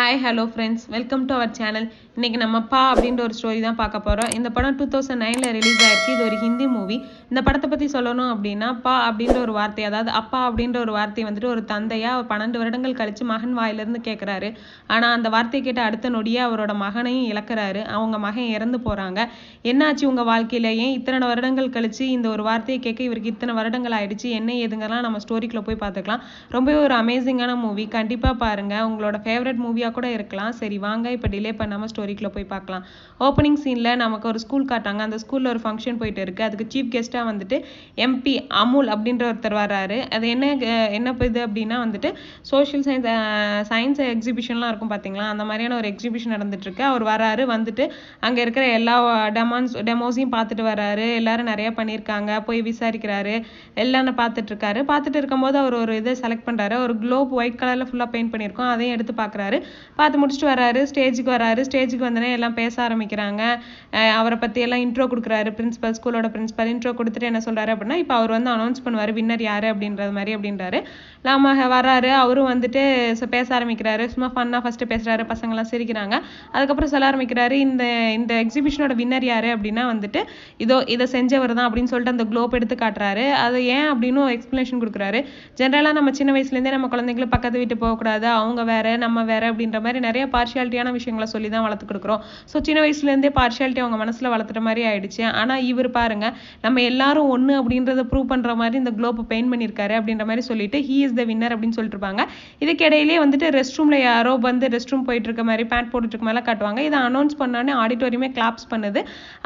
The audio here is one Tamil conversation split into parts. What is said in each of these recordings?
Hi hello friends welcome to our channel இன்றைக்கி நம்ம பா அப்படின்ற ஒரு ஸ்டோரி தான் பார்க்க போகிறோம் இந்த படம் டூ தௌசண்ட் நைனில் ரிலீஸ் ஆயிருக்கு. இது ஒரு ஹிந்தி மூவி இந்த படத்தை பற்றி சொல்லணும் அப்படின்னா பா அப்படின்ற ஒரு வார்த்தை அதாவது அப்பா அப்படின்ற ஒரு வார்த்தை வந்துட்டு ஒரு தந்தையாக பன்னெண்டு வருடங்கள் கழித்து மகன் வாயிலிருந்து கேட்குறாரு ஆனால் அந்த வார்த்தையை கேட்ட அடுத்த நொடியே அவரோட மகனையும் இழக்கிறாரு. அவங்க மகன் இறந்து போகிறாங்க என்னாச்சு உங்கள் வாழ்க்கையில்? ஏன் இத்தனை வருடங்கள் கழித்து இந்த ஒரு வார்த்தையை கேட்க இவருக்கு இத்தனை வருடங்கள் ஆயிடுச்சு? என்ன ஏதுங்கெல்லாம் நம்ம ஸ்டோரிக்குள்ளே போய் பார்த்துக்கலாம். ரொம்பவே ஒரு அமேசிங்கான மூவி கண்டிப்பாக பாருங்கள் உங்களோட ஃபேவரட் மூவியாக கூட இருக்கலாம். சரி வாங்க இப்போ டிலே பண்ணாமல் ஸ்டோரிக்குள்ள போய் பார்க்கலாம். ஓப்பனிங் சீனில் நமக்கு ஒரு ஸ்கூல் காட்டாங்க. அந்த ஸ்கூலில் ஒரு ஃபங்க்ஷன் போயிட்டு இருக்கு. அதுக்கு சீஃப் கெஸ்ட்டாக வந்துட்டு எம்பி அமுல் அப்படின்ற ஒருத்தர் வர்றாரு. அது என்ன என்ன இது அப்படின்னா வந்துட்டு சோஷியல் சயின்ஸ் சயின்ஸ் எக்ஸிபிஷன்லாம் இருக்கும் பார்த்தீங்களா அந்த மாதிரியான ஒரு எக்ஸிபிஷன் நடந்துட்டுருக்கு. அவர் வராரு வந்துட்டு அங்கே இருக்கிற எல்லா டெமான்ஸ் டெமோஸையும் பார்த்துட்டு வராரு எல்லாரும் நிறைய பண்ணியிருக்காங்க. போய் விசாரிக்கிறாரு. எல்லாரும் பார்த்துட்டு இருக்காரு பார்த்துட்டு இருக்கும்போது அவர் ஒரு இதை செலக்ட் பண்ணுறாரு ஒரு குளோப் ஒயிட் கலர்ல ஃபுல்லாக பெயிண்ட் பண்ணியிருக்கோம். அதையும் எடுத்து பார்க்கறாரு. பார்த்து முடிச்சுட்டு வராரு ஸ்டேஜுக்கு வராரு ஸ்டேஜுக்கு வந்தோடனே எல்லாம் பேச ஆரம்பிக்கிறாங்க. அவரை பத்தி எல்லாம் இன்ட்ரோ கொடுக்குறாரு பிரின்ஸிபல் ஸ்கூலோட பிரின்ஸிபல் இன்ட்ரோ கொடுத்துட்டு என்ன சொல்றாரு அப்படின்னா இப்போ அவர் வந்து அனௌன்ஸ் பண்ணுவாரு வின்னர் யாரு அப்படின்றது மாதிரி அப்படின்றாரு. நாம வர்றாரு. அவரும் வந்துட்டு பேச ஆரம்பிக்கிறாரு. சும்மா ஃபன்னாக ஃபர்ஸ்ட் பேசுறாரு. பசங்க எல்லாம் சிரிக்கிறாங்க. அதுக்கப்புறம் சொல்ல ஆரம்பிக்கிறாரு இந்த இந்த எக்ஸிபிஷனோட வின்னர் யாரு அப்படின்னா வந்துட்டு இதோ இதை செஞ்சவர் தான் அப்படின்னு சொல்லிட்டு அந்த குளோப் எடுத்து காட்டுறாரு. அது ஏன் அப்படின்னு எக்ஸ்பிளனேஷன் கொடுக்குறாரு. ஜென்ரலாக நம்ம சின்ன வயசுலேருந்தே நம்ம குழந்தைங்களும் பக்கத்து வீட்டு போகக்கூடாது. அவங்க வேற நம்ம வேற அப்படின்ற மாதிரி நிறைய பார்ஷியாலிட்டியான விஷயங்களை சொல்லி தான் வளர்த்து கொடுக்குறோம். ஸோ சின்ன வயசுலேருந்தே பார்ஷியாலிட்டி அவங்க மனசில் வளர்த்துற மாதிரி ஆயிடுச்சு. ஆனால் இவர் பாருங்க நம்ம எல்லாரும் ஒன்று அப்படின்றத ப்ரூவ் பண்ணுற மாதிரி இந்த குளோப்பை பெயிண்ட் பண்ணியிருக்காரு அப்படின்ற மாதிரி சொல்லிட்டு ஹீ இஸ் த வின்னர் அப்படின்னு சொல்லிட்டு இருப்பாங்க. வந்துட்டு ரெஸ்ட் ரூமில் யாரோ வந்து ரெஸ்ட் ரூம் போயிட்டு இருக்க மாதிரி பேண்ட் போட்டுட்டு இருக்க காட்டுவாங்க. இதை அனௌன்ஸ் பண்ணோடனே ஆடிட்டோரியமே கிளாப்ஸ் பண்ணுது.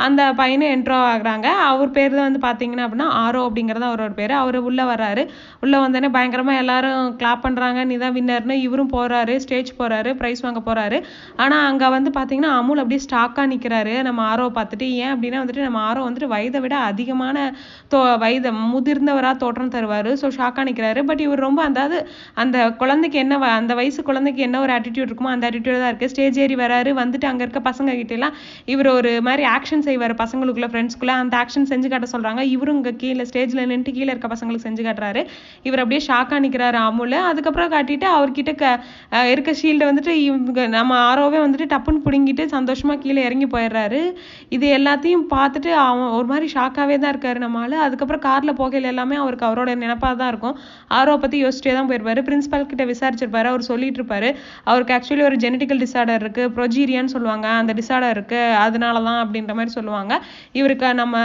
அந்த பையனும் என்ட்ரோ ஆகுறாங்க. அவர் பேர் தான் வந்து பார்த்தீங்கன்னா அப்படின்னா ஆரோ அப்படிங்கிறது அவரோட பேர். அவர் உள்ளே வர்றாரு. உள்ளே வந்தோடனே பயங்கரமாக எல்லாரும் கிளாப் பண்ணுறாங்க நீ தான் வின்னர்னு இவரும் போகிறாரு ஸ்டேஜ் போகிறாரு பிரைஸ் வாங்க போறாரு. ஆனா அங்க வந்து பாத்தீங்கன்னா அமுல் அப்படியே ஸ்டாக்காக நிக்கிறாரு. நம்ம ஆரோ பார்த்துட்டு ஏன் அப்படின்னா வந்துட்டு நம்ம ஆரோ வந்துட்டு வயதை விட அதிகமான தோ வயது முதிர்ந்தவரா தோற்றம் தருவார். ஸோ ஷாக்கா நிக்கிறாரு. பட் இவர் ரொம்ப அதாவது அந்த குழந்தைக்கு என்ன வ- அந்த வயசு குழந்தைக்கு என்ன ஒரு ஆட்டிடியூட் இருக்குமோ அந்த ஆட்டிடியூட் தான் இருக்கு. ஸ்டேஜ் ஏறி வராரு வந்துட்டு அங்க இருக்க பசங்க கிட்ட எல்லாம் இவர் ஒரு மாதிரி ஆக்ஷன் செய்வாரு பசங்களுக்குள்ள ஃப்ரெண்ட்ஸ்க்குள்ளே அந்த ஆக்ஷன் செஞ்சு காட்ட சொல்றாங்க. இவரும் இங்க கீழே ஸ்டேஜ்ல நின்றுட்டு கீழே இருக்க பசங்களுக்கு செஞ்சு காட்டுறாரு. இவர் அப்படியே ஷாக்கா நிக்கிறாரு அமுல. அதுக்கப்புறம் காட்டிட்டு அவர்கிட்ட க இருக்க ஷீல்டை வந்துட்டு இவங்க நம்ம ஆரோவே வந்துட்டு டப்புன்னு பிடுங்கிட்டு சந்தோஷமாக கீழே இறங்கி போயிடுறாரு. இது எல்லாத்தையும் பார்த்துட்டு அவன் ஒரு மாதிரி ஷாக்காகவே தான் இருக்காரு நம்ம ஆளு. அதுக்கப்புறம் காரில் போகையில் எல்லாமே அவருக்கு அவரோட நினப்பாக தான் இருக்கும். ஆரோவை பற்றி யோசிச்சுட்டே தான் போயிருப்பாரு. பிரின்ஸிபல் கிட்ட விசாரிச்சிருப்பாரு. அவர் சொல்லிட்டு இருப்பாரு. அவருக்கு ஆக்சுவலி ஒரு ஜெனட்டிக்கல் டிசார்டர் இருக்குது ப்ரொஜீரியான்னு சொல்லுவாங்க. அந்த டிசார்டர் இருக்குது அதனால தான் அப்படின்ற மாதிரி சொல்லுவாங்க. இவருக்கு நம்ம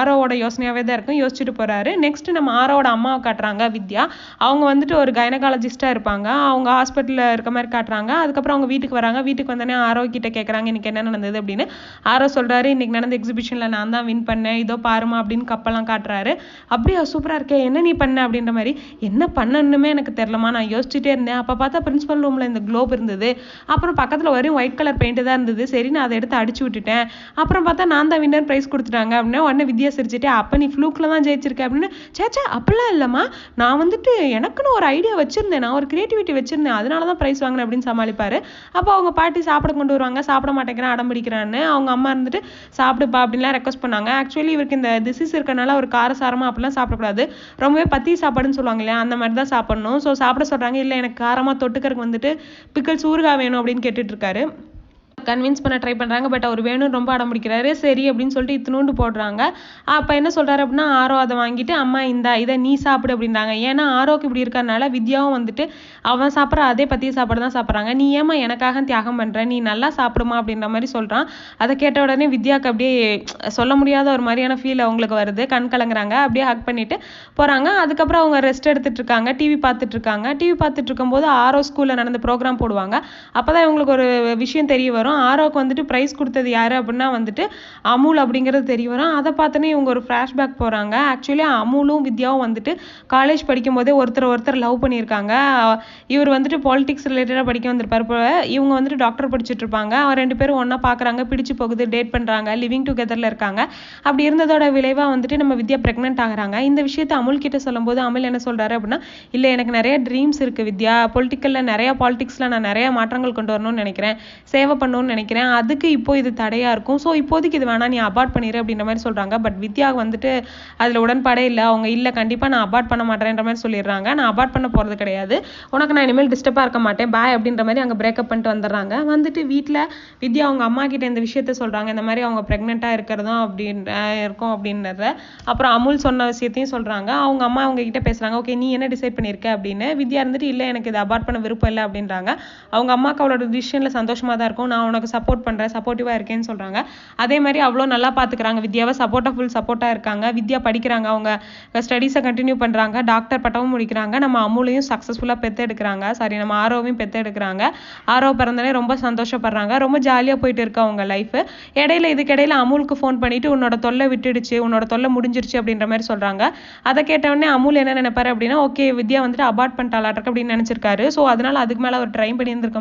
ஆரோவோட யோசனையாகவே தான் இருக்கும். யோசிச்சுட்டு போகிறாரு நெக்ஸ்ட் நம்ம ஆரோவோட அம்மாவை காட்டுறாங்க வித்யா. அவங்க வந்துட்டு ஒரு கைனகாலஜிஸ்டாக இருப்பாங்க. அவங்க ஹாஸ்பிட்டலில் இருக்க மாதிரி காட்டுறாங்க. அதுக்கப்புறம் அவங்க வீட்டுக்கு வராங்க. வீட்டுக்கு வந்தோடனே ஆரோ கிட்ட கேக்குறாங்க இன்னைக்கு என்ன நடந்தது? அப்படின்னு. ஆரோ சொல்றாரு இன்னைக்கு நடந்த எக்ஸிபிஷன்ல நான் தான் வின் பண்ணேன். இதோ பாருமா அப்படின்னு கப்பெல்லாம் காட்டுறாரு. அப்படியே சூப்பரா இருக்கே. என்ன நீ பண்ண? அப்படின்ற மாதிரி என்ன பண்ணணுமே எனக்கு தெரியலமா நான் யோசிச்சுட்டே இருந்தேன். அப்போ பார்த்தா பிரின்ஸிபல் ரூம்ல இந்த க்ளோப் இருந்தது. அப்புறம் பக்கத்துல வரையும் ஒயிட் கலர் பெயிண்ட் தான் இருந்தது. சரி நான் அதை எடுத்து அடிச்சு விட்டுட்டேன். அப்புறம் பார்த்தா நான் தான் வின்னர் பிரைஸ் கொடுத்துட்டாங்க. அப்படின்னா உடனே வித்யா சிரிச்சுட்டு அப்போ நீ ஃப்ளூக்கில் தான் ஜெயிச்சிருக்க. அப்படின்னு சேச்சா அப்படிலாம் இல்லம்மா. நான் வந்துட்டு எனக்குன்னு ஒரு ஐடியா வச்சிருந்தேன். நான் ஒரு கிரியேட்டிவிட்டி வச்சிருந்தேன். அதனால தான் ப்ரைஸ் வாங்கினேன். அப்படின்னு சமாளிப்பார். அப்போ அவங்க பாட்டி சாப்பிட கொண்டு வருவாங்க. சாப்பிட மாட்டேங்கிறான் அடம் பிடிக்கிறான்னு. அவங்க அம்மா இருந்துட்டு சாப்பிடுப்பா அப்படின்லாம் ரெக்வஸ்ட் பண்ணாங்க. ஆக்சுவலி இவருக்கு இந்த டிசீஸ் இருக்கனால ஒரு காரசாரமா அப்படிலாம் சாப்பிடக்கூடாது. ரொம்பவே பத்தி சாப்பாடுன்னு சொல்லுவாங்க இல்லையா? அந்த மாதிரி தான் சாப்பிடணும். ஸோ சாப்பிட சொல்றாங்க. இல்லை எனக்கு காரமா தொட்டுக்கிறதுக்கு வந்துட்டு பிக்கல்ஸ் ஊறுகாய் வேணும் அப்படின்னு கேட்டுட்டு இருக்காரு. கன்வின்ஸ் பண்ண ட்ரை பண்றாங்க பட் அவர் வேணும் ரொம்ப அடம் பிடிக்கிறாரு சரி அப்படின்னு சொல்லிட்டு இத்தினூண்டு போடுறாங்க. அப்ப என்ன சொல்றாரு அப்படின்னா ஆரோ அதை வாங்கிட்டு அம்மா இந்தா இதை நீ சாப்பிடு அப்படின்றாங்க. ஏன்னா ஆரோக்கு இப்படி இருக்கறனால வித்யாவும் வந்துட்டு அவன் சாப்பிட்ற அதே பற்றிய சாப்பாடு தான் சாப்பிட்றாங்க. நீ ஏமா எனக்காக தியாகம் பண்ற? நீ நல்லா சாப்பிடுமா அப்படின்ற மாதிரி சொல்றான். அதை கேட்ட உடனே வித்யாவுக்கு அப்படியே சொல்ல முடியாத ஒரு மாதிரியான ஃபீல் அவங்களுக்கு வருது. கண் கலங்குறாங்க. அப்படியே ஹக் பண்ணிட்டு போறாங்க. அதுக்கப்புறம் அவங்க ரெஸ்ட் எடுத்துட்டு இருக்காங்க டிவி பார்த்துட்டு இருக்காங்க டிவி பார்த்துட்டு இருக்கும்போது ஆரோ ஸ்கூல்ல நடந்த ப்ரோக்ராம் போடுவாங்க. அப்பதான் இவங்களுக்கு ஒரு விஷயம் தெரிய வரும். ஆரோக்கு வந்துட்டு ப்ரைஸ் கொடுத்தது யாரு அப்படின்னா வந்துட்டு அமுல் அப்படிங்கிறது தெரிய வரும். அதை பார்த்தோன்னே இவங்க ஒரு ஃப்ளாஷ்பேக் போறாங்க. ஆக்சுவலி அமுலும் வித்யாவும் வந்துட்டு காலேஜ் படிக்கும் போதே ஒருத்தர் ஒருத்தர் லவ் பண்ணியிருக்காங்க. இவர் வந்துட்டு பாலிடிக்ஸ் ரிலேட்டடாக படிக்க வந்திருப்பார் இப்போ இவங்க வந்துட்டு டாக்டர் படிச்சுட்டு இருப்பாங்க. அவர் ரெண்டு பேரும் ஒன்றா பார்க்குறாங்க பிடிச்சு போகுது டேட் பண்ணுறாங்க லிவிங் டுகெதரில் இருக்காங்க. அப்படி இருந்ததோட விளைவா வந்துட்டு நம்ம வித்யா ப்ரெக்னென்ட் ஆகுறாங்க. இந்த விஷயத்தை அமுல் கிட்ட சொல்லும்போது அமுல் என்ன சொல்றாரு அப்படின்னா இல்லை எனக்கு நிறைய ட்ரீம்ஸ் இருக்குது வித்யா. பொலிட்டிக்கலில் நிறைய பாலிடிக்ஸில் நான் நிறைய மாற்றங்கள் கொண்டு வரணும்னு நினைக்கிறேன். சேவை பண்ணணும் பண்ணணும்னு நினைக்கிறேன். அதுக்கு இப்போ இது தடையாக இருக்கும். ஸோ இப்போதைக்கு இது வேணாம் நீ அபார்ட் பண்ணிடு அப்படின்ற மாதிரி சொல்கிறாங்க பட் வித்யா வந்துட்டு அதில் உடன்பாடே இல்லை. அவங்க இல்லை கண்டிப்பாக நான் அபார்ட் பண்ண மாட்டேன்ற மாதிரி சொல்லிடுறாங்க. நான் அபார்ட் பண்ண போகிறது கிடையாது. உனக்கு நான் இனிமேல் டிஸ்டர்பாக இருக்க மாட்டேன். பாய் அப்படின்ற மாதிரி அங்கே பிரேக்கப் பண்ணிட்டு வந்துடுறாங்க. வந்துட்டு வீட்டில் வித்யா அவங்க அம்மா கிட்ட இந்த விஷயத்த சொல்கிறாங்க இந்த மாதிரி அவங்க ப்ரெக்னெண்ட்டாக இருக்கிறதும் அப்படின்ற இருக்கும் அப்படின்றத. அப்புறம் அமுல் சொன்ன விஷயத்தையும் சொல்கிறாங்க அவங்க அம்மா அவங்க கிட்ட பேசுகிறாங்க ஓகே நீ என்ன டிசைட் பண்ணியிருக்க அப்படின்னு. வித்யா இருந்துட்டு இல்லை எனக்கு இதை அபார்ட் பண்ண விருப்பம் இல்லை அப்படின்றாங்க. அவங்க அம்மாவுக்கு அவளோட டிசிஷனில் சந்தோஷமாக தான் இருக்கும். நான் உனக்கு சப்போர்ட் பண்ணுறேன் சப்போர்ட்டிவாக இருக்கேன்னு சொல்கிறாங்க அதே மாதிரி அவ்வளோ நல்லா பார்த்துக்கிறாங்க வித்யாவை சப்போர்ட்டாக ஃபுல் சப்போர்ட்டாக இருக்காங்க. வித்யா படிக்கிறாங்க. அவங்க ஸ்டடீஸை கண்டினியூ பண்ணுறாங்க டாக்டர் பட்டமும் முடிக்கிறாங்க. நம்ம அமுலையும் சக்ஸஸ்ஃபுல்லாக பெற்றெடுக்கிறாங்க சாரி நம்ம ஆரோவையும் பெற்றெடுக்கிறாங்க ஆரோ பிறந்தனே ரொம்ப சந்தோஷப்படுறாங்க. ரொம்ப ஜாலியாக போயிட்டு இருக்கா அவங்க லைஃப் இடையில இதுக்கிடையில அமுலுக்கு ஃபோன் பண்ணிட்டு உன்னோட தொல்லை விட்டுடுச்சு. உன்னோட தொல்லை முடிஞ்சிருச்சு அப்படின்ற மாதிரி சொல்கிறாங்க அதை கேட்டவொடனே அமுல் என்ன நினைப்பாரு அப்படின்னா ஓகே வித்யா வந்துட்டு அபார்ட் பண்ணிட்டாலாட்ருக்கு அப்படின்னு நினச்சிருக்காரு. ஸோ அதனால அதுக்கு மேலே அவர் ட்ரை பண்ணி இருந்திருக்க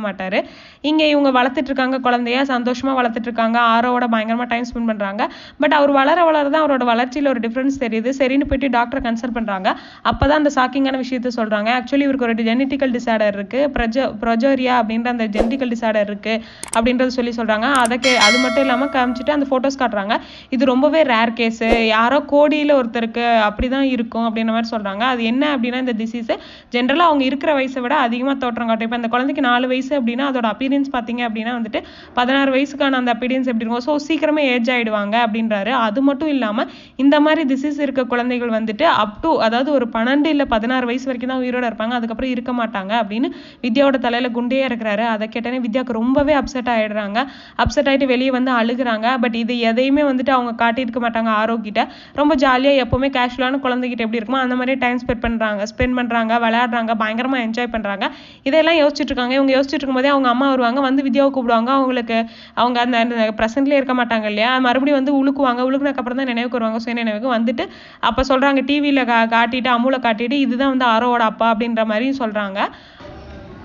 இங்கே இவங்க வளர்த்துட்டு இருக்காங்க குழந்தைய சந்தோஷமா வளர்த்துட்டு இருக்காங்க ஆரோவோட பயங்கரமா டைம் ஸ்பெண்ட் பண்றாங்க. பட் அவர் வளர வளர தான் அவரோட வளர்ச்சியில ஒரு டிஃப்ரென்ஸ் தெரியுது. சரின்னு போயிட்டு டாக்டரை கன்சல்ட் பண்றாங்க. அப்பதான் அந்த ஷாக்கிங்கான விஷயத்த சொல்றாங்க. ஆக்சுவலி இவருக்கு ஒரு ஜெனட்டிக்கல் டிசார்டர் இருக்கு. ப்ரஜோ ப்ரொஜோரியா அப்படின்ற அந்த ஜெனட்டிக்கல் டிசார்டர் இருக்கு அப்படின்றத சொல்லி சொல்கிறாங்க அதை கே அது மட்டும் இல்லாமல் காமிச்சிட்டு அந்த ஃபோட்டோஸ் காட்டுறாங்க. இது ரொம்பவே ரேர் கேஸு யாரோ கோடியில ஒருத்தருக்கு அப்படிதான் இருக்கும் அப்படின்ற மாதிரி சொல்கிறாங்க அது என்ன அப்படின்னா இந்த டிசீஸ் ஜென்ரலாக அவங்க இருக்கிற வயசை விட அதிகமாக தோற்றம் காட்டும். இப்போ அந்த குழந்தைக்கு நாலு வயசு அப்படின்னா அதோட அப்பீரியன்ஸ் பார்த்தீங்க அப்படின்னா வந்துட்டு பதினாறு வயசுக்கான அந்த அப்பீரியன்ஸ் எப்படி இருக்கும் ஸோ சீக்கிரமே ஏஜ் ஆயிடுவாங்க அப்படின்றாரு. அது மட்டும் இல்லாம இந்த மாதிரி டிசீஸ் இருக்க குழந்தைகள் வந்துட்டு அப் டு அதாவது ஒரு பன்னெண்டு இல்லை பதினாறு வயசு வரைக்கும் தான் உயிரோட இருப்பாங்க. அதுக்கப்புறம் இருக்க மாட்டாங்க அப்படின்னு வித்யாவோட தலையில குண்டே இருக்கிறாரு அதை கேட்டனே வித்யாவுக்கு ரொம்பவே அப்செட் ஆயிடுறாங்க. அப்செட் ஆயிட்டு வெளியே வந்து அழுகுறாங்க. பட் இது எதையுமே வந்துட்டு அவங்க காட்டியிருக்க மாட்டாங்க ஆரோக்கிட்ட. ரொம்ப ஜாலியா எப்பவுமே கேஷுவலான குழந்தைகிட்ட எப்படி இருக்குமோ அந்த மாதிரி டைம் ஸ்பெண்ட் பண்றாங்க. ஸ்பெண்ட் பண்றாங்க விளையாடுறாங்க பயங்கரமா என்ஜாய் பண்றாங்க. இதெல்லாம் யோசிச்சுட்டு இருக்காங்க. இவங்க யோசிச்சுட்டு இருக்கும்போதே அவங்க அம்மா வருவாங்க வந்து வித்யாவை கூப்பிடுவாங்க. அவங்களுக்கு அவங்க அந்த அந்த ப்ரெசென்ட்லேயே இருக்க மாட்டாங்க இல்லையா? மறுபடியும் வந்து உழுக்குவாங்க. உழுக்குனதுக்கு அப்புறம் தான் நினைவுக்கு வருவாங்க. சுய நினைவுக்கு வந்துட்டு அப்போ சொல்றாங்க டிவியில் கா காட்டிட்டு அமுலை காட்டிட்டு இதுதான் வந்து ஆரோவோட அப்பா அப்படின்ற மாதிரி சொல்றாங்க.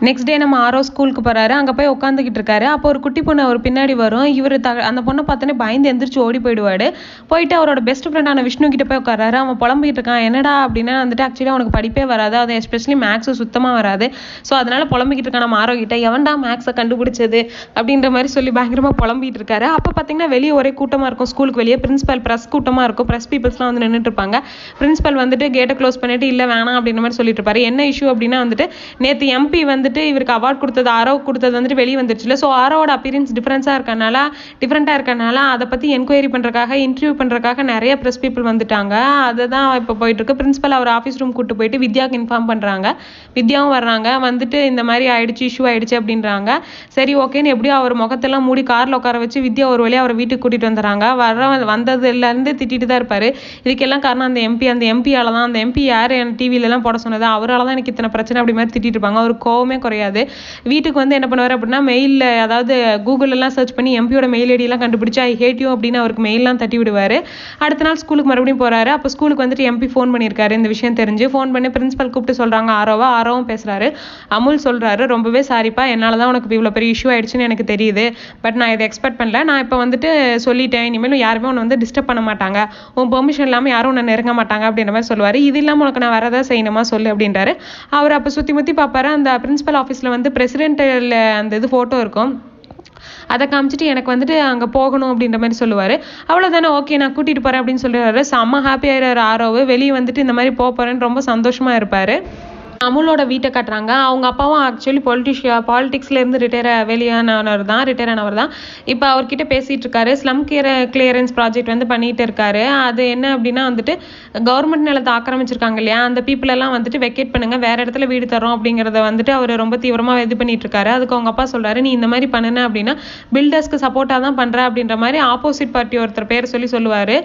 நெக்ஸ்ட் டே நம்ம ஆரோ ஸ்கூலுக்கு போகிறாரு அங்கே போய் உட்காந்துக்கிட்டு இருக்காரு. அப்போ ஒரு குட்டி பொண்ணு அவர் பின்னாடி வரும். இவர் த அந்த பொண்ணை பார்த்தோன்னே பயந்து எந்திரிச்சு ஓடி போயிடுவாரு. போயிட்டு அவரோட பெஸ்ட் ஃப்ரெண்டான விஷ்ணு கிட்ட போய் உட்காராரு அவன் புலம்பிட்டு இருக்கான். என்னடா? அப்படின்னா வந்துட்டு ஆக்சுவலி அவனுக்கு படிப்பே வராது. அது எஸ்பெஷலி மேக்ஸ் சுத்தமாக வராது. ஸோ அதனால புலம்பிக்கிட்டு இருக்கான் நம்ம ஆரோ கிட்ட. எவன்டா மேக்ஸை கண்டுபிடிச்சது? அப்படின்ற மாதிரி சொல்லி பயங்கரமாக புலம்பிட்டு இருக்காரு. அப்போ பார்த்தீங்கன்னா வெளியே ஒரே கூட்டமாக இருக்கும். ஸ்கூலுக்கு வெளியே பிரின்ஸ்பல் ப்ரெஸ் கூட்டமாக இருக்கும். ப்ரெஸ் பீப்புள்ஸ்லாம் வந்து நின்றுட்டு இருப்பாங்க. பிரின்சிபல் வந்துட்டு கேட்டை க்ளோஸ் பண்ணிட்டு இல்லை வேணாம் அப்படின்ற மாதிரி சொல்லிட்டு இருப்பாரு. என்ன இஷ்யூ அப்படின்னா வந்துட்டு நேற்று எம்பி வந்துட்டு வந்துட்டு இவருக்கு அவார்ட் கொடுத்தது ஆரோ கொடுத்தது வந்துட்டு வெளியே வந்துருச்சுல ஸோ ஆரோவோட அப்பியரன்ஸ் டிஃப்ரென்ஸாக இருக்கனால டிஃப்ரெண்ட்டாக இருக்கனால அதை பற்றி என்கொயரி பண்ணுறக்காக இன்டர்வியூ பண்ணுறக்காக நிறைய ப்ரெஸ் பீப்புள் வந்துட்டாங்க. அதுதான் இப்போ போயிட்டுருக்கு. பிரின்ஸிபல் அவர் ஆஃபீஸ் ரூம் கூட்டு போயிட்டு வித்யாவுக்கு இன்ஃபார்ம் பண்ணுறாங்க வித்யாவும் வர்றாங்க. வந்துட்டு இந்த மாதிரி ஆயிடுச்சு இஷ்யூ ஆயிடுச்சு அப்படின்றாங்க. சரி ஓகேன்னு எப்படியோ அவர் முகத்தெல்லாம் மூடி காரில் உட்கார வச்சு வித்யா ஒரு வழியாக அவர் வீட்டுக்கு கூட்டிகிட்டு வந்துடுறாங்க வர வந்ததுலேருந்து திட்டிட்டு தான் இருப்பார். இதுக்கெல்லாம் காரணம் அந்த எம்பி அந்த எம்பியால் தான் அந்த எம்பி யார்? என் டிவில போட சொன்னது. அவரால் தான் எனக்கு இத்தனை பிரச்சனை அப்படி மாதிரி திட்டிட்டு இருப்பாங்க. அவர் கோவமே குறையாது. வீட்டுக்கு வந்து என்ன பண்ணுவார் அப்படின்னா மெயிலில் அதாவது கூகுள் எல்லாம் சர்ச் பண்ணி எம்பியோட மெயில் ஐடியெல்லாம் கண்டுபிடிச்சி ஐ ஹேட் யூ அப்படின்னு அவருக்கு மெயிலெலாம் தட்டி விடுவார். அடுத்த நாள் ஸ்கூலுக்கு மறுபடியும் போறாரு. அப்போ ஸ்கூலுக்கு வந்துட்டு எம்பி ஃபோன் பண்ணியிருக்காரு. இந்த விஷயம் தெரிஞ்சு ஃபோன் பண்ணி பிரின்ஸிபல் கூப்பிட்டு சொல்றாங்க. ஆரோவா? ஆரோவும் பேசுறாரு. அமுல் சொல்றாரு ரொம்பவே சாரிப்பா என்னால தான் உனக்கு இவ்வளோ பெரிய இஷ்யூ ஆயிடுச்சுன்னு எனக்கு தெரியுது. பட் நான் இதை எக்ஸ்பெக்ட் பண்ணல. நான் இப்போ வந்துட்டு சொல்லிட்டேன். இனிமேலும் யாருமே உன்னை வந்து டிஸ்டர்ப் பண்ண மாட்டாங்க. உன் பெர்மிஷன் இல்லாமல் யாரும் உன்னை நெருங்க மாட்டாங்க அப்படின்ற மாதிரி சொல்லுவார். இது இல்லாமல் உனக்கு நான் வரதான் செய்யணுமா? சொல்லு அப்படின்றாரு. அவர் அப்போ சுற்றி முற்றி பார்ப்பாரு. அந்த பிரின்ஸிபல் ஆஃபீஸில் வந்து பிரசிடென்ட்டில் அந்த இது ஃபோட்டோ இருக்கும். அதை காமிச்சிட்டு எனக்கு வந்துட்டு அங்கே போகணும் அப்படின்ற மாதிரி சொல்லுவார். அவ்வளோதானே ஓகே நான் கூட்டிகிட்டு போகிறேன் அப்படின்னு சொல்லுவார் செம்ம ஹாப்பி ஆயிடுறாரு ஆரோவு. வெளியே வந்துட்டு இந்த மாதிரி போக போகிறேன்னு ரொம்ப சந்தோஷமாக இருப்பார். அமுலோட வீட்டை காட்டுறாங்க. அவங்க அப்பாவும் ஆக்சுவலி பொலிட்டிஷியா பாலிடிக்ஸ்ல இருந்து ரிட்டையர் வெளியானவர் தான் ரிட்டையர் ஆனவர் தான். இப்போ அவர்கிட்ட பேசிட்டு இருக்காரு. ஸ்லம் கிளியர் கிளியரன்ஸ் ப்ராஜெக்ட் வந்து பண்ணிட்டு இருக்காரு. அது என்ன அப்படின்னா வந்துட்டு கவர்மெண்ட் நிலத்தை ஆக்கிரமிச்சிருக்காங்க இல்லையா? அந்த பீப்புள் எல்லாம் வந்துட்டு வெக்கேட் பண்ணுங்க. வேற இடத்துல வீடு தரோம் அப்படிங்கறத வந்துட்டு அவர் ரொம்ப தீவிரமா இது பண்ணிட்டு இருக்காரு. அதுக்கு அவங்க அப்பா சொல்றாரு நீ இந்த மாதிரி பண்ணுன அப்படின்னா பில்டர்ஸ்க்கு சப்போர்ட்டா தான் பண்ற அப்படின்ற மாதிரி ஆப்போசிட் பார்ட்டி ஒருத்தர் பேர் சொல்லி சொல்லுவாரு.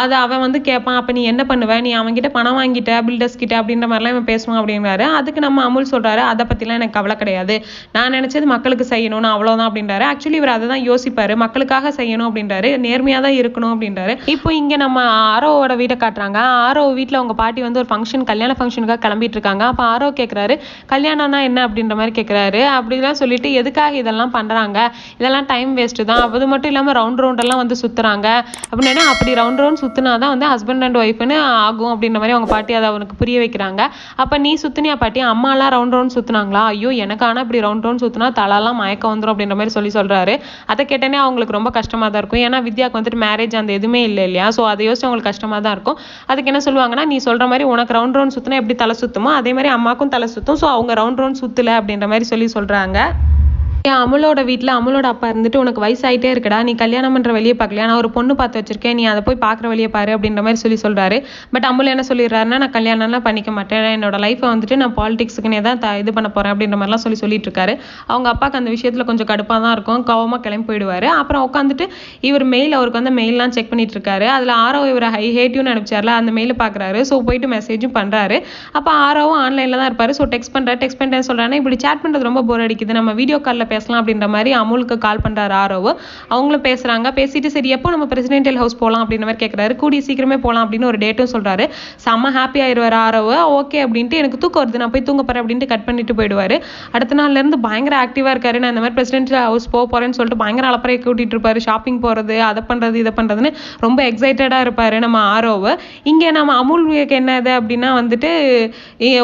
அதை அவன் வந்து கேட்பான் அப்ப நீ என்ன பண்ணுவ? நீ அவன்கிட்ட பணம் வாங்கிட்ட பில்டர்ஸ் கிட்ட அப்படின்ற மாதிரிலாம் இவன் பேசுவான் அப்படிங்கிறாரு. அதுக்கு நம்ம அமுல் சொல்றாரு. அதை பற்றிலாம் எனக்கு கவலை கிடையாது. நான் நினச்சது மக்களுக்கு செய்யணும்னு அவ்வளோதான் அப்படின்றாரு. ஆக்சுவலி இவர் அதை தான் யோசிப்பாரு. மக்களுக்காக செய்யணும் அப்படின்றாரு. நேர்மையாக தான் இருக்கணும் அப்படின்றாரு. இப்போ இங்கே நம்ம ஆரோவோட வீட்டை காட்டுறாங்க. ஆரோ வீட்டில் அவங்க பாட்டி வந்து ஒரு ஃபங்க்ஷன் கல்யாண ஃபங்க்ஷனுக்காக கிளம்பிட்டு இருக்காங்க. அப்போ ஆரோ கேட்குறாரு கல்யாணம்னா என்ன? அப்படின்ற மாதிரி கேட்குறாரு அப்படிலாம் சொல்லிட்டு எதுக்காக இதெல்லாம் பண்றாங்க? இதெல்லாம் டைம் வேஸ்ட்டு தான். அது மட்டும் இல்லாமல் ரவுண்ட் ரவுண்ட் எல்லாம் வந்து சுத்துறாங்க. அப்படின்னா அப்படி ரவுண்ட் ரவுண்ட் சுத்தினாதான் வந்து ஹஸ்பண்ட் அண்ட் ஒய்ஃப்னு ஆகும் அப்படின்ற மாதிரி அவங்க பாட்டி அதை அவனுக்கு புரிய வைக்கிறாங்க. அப்போ நீ சுத்தினி பாட்டி அம்மாலாம் ரவுண்ட் ரவுண்ட் சுற்றுனாங்களா ஐயோ எனக்கு ஆனால் இப்படி ரவுண்ட் ரவுண்ட் சுற்றினா தலாலாம் மயக்கம் வந்துடும் அப்படின்ற மாதிரி சொல்லி சொல்கிறாரு அதை கேட்டேனே அவங்களுக்கு ரொம்ப கஷ்டமாக தான் இருக்கும். ஏன்னா வித்யாவுக்கு வந்துட்டு மேரேஜ் அந்த எதுவுமே இல்லை இல்லையா? ஸோ அதை யோசிச்சு அவங்களுக்கு கஷ்டமாக தான் இருக்கும். அதுக்கு என்ன சொல்லுவாங்கன்னா நீ சொல்கிற மாதிரி உனக்கு ரவுண்ட் ரவுண்ட் சுற்றினா எப்படி தலை சுற்றுமோ அதே மாதிரி அம்மாக்கும் தலை சுற்றும் ஸோ அவங்க ரவுண்ட் ரவுண்ட் சுற்றலை அப்படின்ற மாதிரி சொல்லி சொல்கிறாங்க ஏன் அமுலோட வீட்டில் அமலோட அப்பா இருந்துட்டு உனக்கு வயசாயிட்டே இருக்குடா. நீ கல்யாணம் பண்ணுற வழியே பார்க்கலையா நான் ஒரு பொண்ணு பார்த்து வச்சிருக்கேன். நீ அதை போய் பார்க்குற வழியை பாரு அப்படின்ற மாதிரி சொல்லி சொல்கிறாரு பட் அமுல் என்ன சொல்லிடுறாருன்னா நான் கல்யாணம்லாம் பண்ணிக்க மாட்டேன். என்னோட லைஃப்பை வந்துட்டு நான் பாலிடிக்ஸுக்குனே தான் த- இது பண்ண போகிறேன் அப்படின்ற மாதிரிலாம் சொல்லி சொல்லிட்டு இருக்காரு அவங்க அப்பாவுக்கு அந்த விஷயத்தில் கொஞ்சம் கடுப்பாக தான் இருக்கும். கோவமாக கிளம்பி போயிடுவார். அப்புறம் உட்காந்துட்டு இவர் மெயில் அவருக்கு வந்து மெயிலெலாம் செக் பண்ணிட்டு இருக்காரு அதில் ஆரோ இவர் ஹை ஹேட்யூன்னு அனுப்பிச்சார்ல அந்த மெயில் பார்க்குறாரு ஸோ போயிட்டு மெசேஜும் பண்ணுறாரு அப்போ ஆரோவும் ஆன்லைனில் தான் இருப்பார். ஸோ டெக்ஸ்ட் பண்ணுறாரு டெக்ஸ்ட் பண்ணுறேன்னு சொல்கிறாங்க இப்படி சேட் பண்ணுறது ரொம்ப போர் அடிக்குது. நம்ம வீடியோ காலில் பேசலாம் அப்படின்ற மாதிரி அமுலுக்கு கால் பண்ணுறாரு ஆரோவ். அவங்களும் பேசுகிறாங்க பேசிட்டு சரி எப்போ நம்ம பிரசிடென்டியல் ஹவுஸ் போகலாம் அப்படின்ற மாதிரி கேட்குறாரு கூடிய சீக்கிரமே போகலாம் அப்படின்னு ஒரு டேட்டும் சொல்கிறாரு செம்ம ஹாப்பி ஆயிடுவார் ஆரோவு. ஓகே அப்படின்ட்டு எனக்கு தூக்கம் வருது. நான் போய் தூங்க போகிறேன் அப்படின்ட்டு கட் பண்ணிட்டு போயிடுவார். அடுத்த நாள்ல இருந்து பயங்கர ஆக்டிவாக இருக்காரு. நான் இந்த மாதிரி பிரசிடென்டியல் ஹவுஸ் போக போகிறேன்னு சொல்லிட்டு பயங்கர அலப்பறையை கூட்டிகிட்டு இருப்பார். ஷாப்பிங் போகிறது அதை பண்ணுறது இதை பண்ணுறதுன்னு ரொம்ப எக்ஸைட்டடாக இருப்பார் நம்ம ஆரோவை. இங்கே நம்ம அமுல்க்கு என்னது அப்படின்னா வந்துட்டு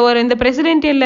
ஒரு இந்த பிரசிடென்டியல்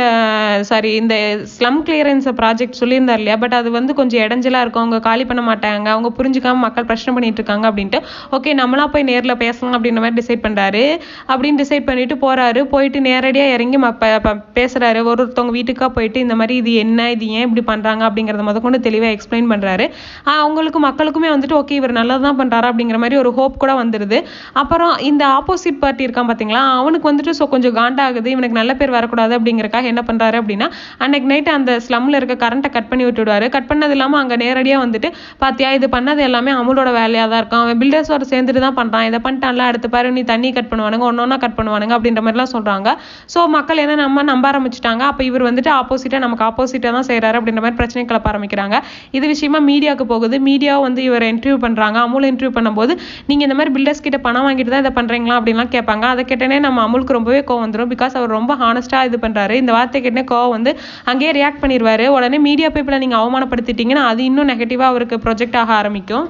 சாரி இந்த ஸ்லம் கிளியரன்ஸ் ப்ராஜெக்ட் சொல்லியிருந்தார் இல்லையா? பட் அது வந்து கொஞ்சம் இடைஞ்சலாக இருக்கும். அவங்க காலி பண்ண மாட்டாங்க. அவங்க புரிஞ்சுக்காம மக்கள் பிரச்சனை பண்ணிட்டு இருக்காங்க அப்படின்ட்டு. ஓகே நம்மளா போய் நேரில் பேசலாம் அப்படின்ற மாதிரி டிசைட் பண்ணுறாரு அப்படின்னு டிசைட் பண்ணிட்டு போறாரு. போயிட்டு நேரடியாக இறங்கி ம- ப- பேசுறாரு. ஒரு ஒருத்தவங்க வீட்டுக்கா போயிட்டு இந்த மாதிரி இது என்ன இது ஏன் இப்படி பண்ணுறாங்க அப்படிங்கிறத முத கொண்டு தெளிவாக எக்ஸ்பிளைன் பண்ணுறாரு அவங்களுக்கு மக்களுக்குமே வந்துட்டு ஓகே இவர் நல்லதுதான் பண்ணுறாரு அப்படிங்கிற மாதிரி ஒரு ஹோப் கூட வந்துடுது அப்புறம் இந்த ஆப்போசிட் பார்ட்டி இருக்கான் பார்த்தீங்களா அவனுக்கு வந்துட்டு ஸோ கொஞ்சம் காண்டாகுது. இவனுக்கு நல்ல பேர் வரக்கூடாது அப்படிங்கிறக்காக என்ன பண்ணுறாரு அப்படின்னா அன்னைக்கு நைட் அந்த ஸ்லம்மில் இருக்க கரண்ட்டை கட் பண்ணி விட்டுடுவாரு கட் பண்ணது இல்லாமல் அங்க நேரடியா வந்துட்டு பாத்தியா இது பண்ணது எல்லாமே அமுலோட வேலையா தான் இருக்கும் அவன் பில்டர்ஸோட சேர்ந்துட்டு தான் பண்ணுறான் இதை பண்ணிட்டான்ல அடுத்து பாரு நீ தண்ணி கட் பண்ணுவானுங்க ஒன்னொன்னா கட் பண்ணுவானுங்க அப்படின்ற மாதிரிலாம் சொல்றாங்க. ஸோ மக்கள் என்ன நம்ம நம்ப ஆரம்பிச்சுட்டாங்க. அப்ப இவர் வந்துட்டு ஆப்போசிட்டாக நமக்கு ஆப்போசிட்டாக தான் செய்கிறாரு அப்படின்ற மாதிரி பிரச்சனை கிளப்ப ஆரம்பிக்கிறாங்க. இது விஷயமா மீடியாவுக்கு போகுது. மீடியா வந்து இவர் இன்டர்வியூ பண்றாங்க. அமுல் இன்டர்வியூ பண்ணும்போது நீங்க இந்த மாதிரி பில்டர்ஸ் கிட்ட பணம் வாங்கிட்டு தான் இதை பண்றீங்களா? அப்படின்லாம் கேட்பாங்க. அதை கேட்டனே நம்ம அமுலுக்கு ரொம்பவே கோவம் வந்துடும் பிகாஸ் அவர் ரொம்ப ஹானஸ்டா இது பண்றாரு. இந்த வார்த்தை கேட்டனே கோவம் வந்து அங்கேயே ரியாக்ட் பண்ணிடுவார் உடனே மீடியா பீப்புளை அவமானப்படுத்திட்டீங்கன்னா அது இன்னும் நெகட்டிவாக அவருக்கு ப்ரொஜெக்ட் ஆக ஆரம்பிக்கும்.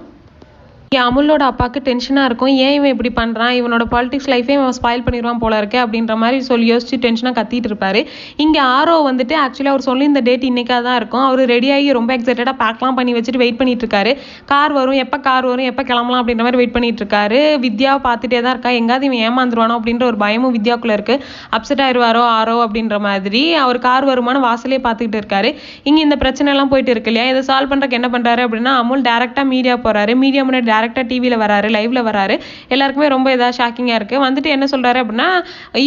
என் அமுலோட அப்பாவுக்கு டென்ஷனாக இருக்கும். ஏன் இவன் இப்படி பண்ணுறான் இவனோட பாலிடிக்ஸ் லைஃபே இவன் ஸ்பாயில் பண்ணிடுவான் போல இருக்கே அப்படின்ற மாதிரி சொல்லி யோசிச்சு டென்ஷனாக கத்திட்டு இருப்பாரு. இங்கே ஆரோ வந்துட்டு ஆக்சுவலி அவர் சொல்லி இந்த டேட் இன்னைக்காக தான் இருக்கும். அவர் ரெடியாகி ரொம்ப எக்ஸைட்டடாக பேக்லாம் பண்ணி வச்சுட்டு வெயிட் பண்ணிட்டு இருக்காரு. கார் வரும். எப்போ கார் வரும்? எப்போ கிளம்பலாம்? அப்படின்ற மாதிரி வெயிட் பண்ணிட்டு இருக்காரு. வித்யாவை பார்த்துட்டே தான் இருக்கா? எங்காவது இவன் ஏமாந்துருவானோ அப்படின்ற ஒரு பயமும் வித்யாக்குள்ள இருக்கு. அப்செட் ஆயிடுவாரோ ஆரோ அப்படின்ற மாதிரி அவர் கார் வருமான வாசலே பார்த்துக்கிட்டு இருக்காரு. இங்கே இந்த பிரச்சனை எல்லாம் போயிட்டு இருக்கு இல்லையா? இதை சால்வ் பண்ணுறக்கு என்ன பண்ணுறாரு அப்படின்னா அமுல் டேரெக்டாக மீடியா போகிறாரு மீடியா முன்னாடி டேரக்டா டிவியில் வராரு லைவ்ல வராரு. எல்லாருக்குமே ரொம்ப இதாக ஷாக்கிங்காக இருக்குது வந்துட்டு என்ன சொல்கிறாரு அப்படின்னா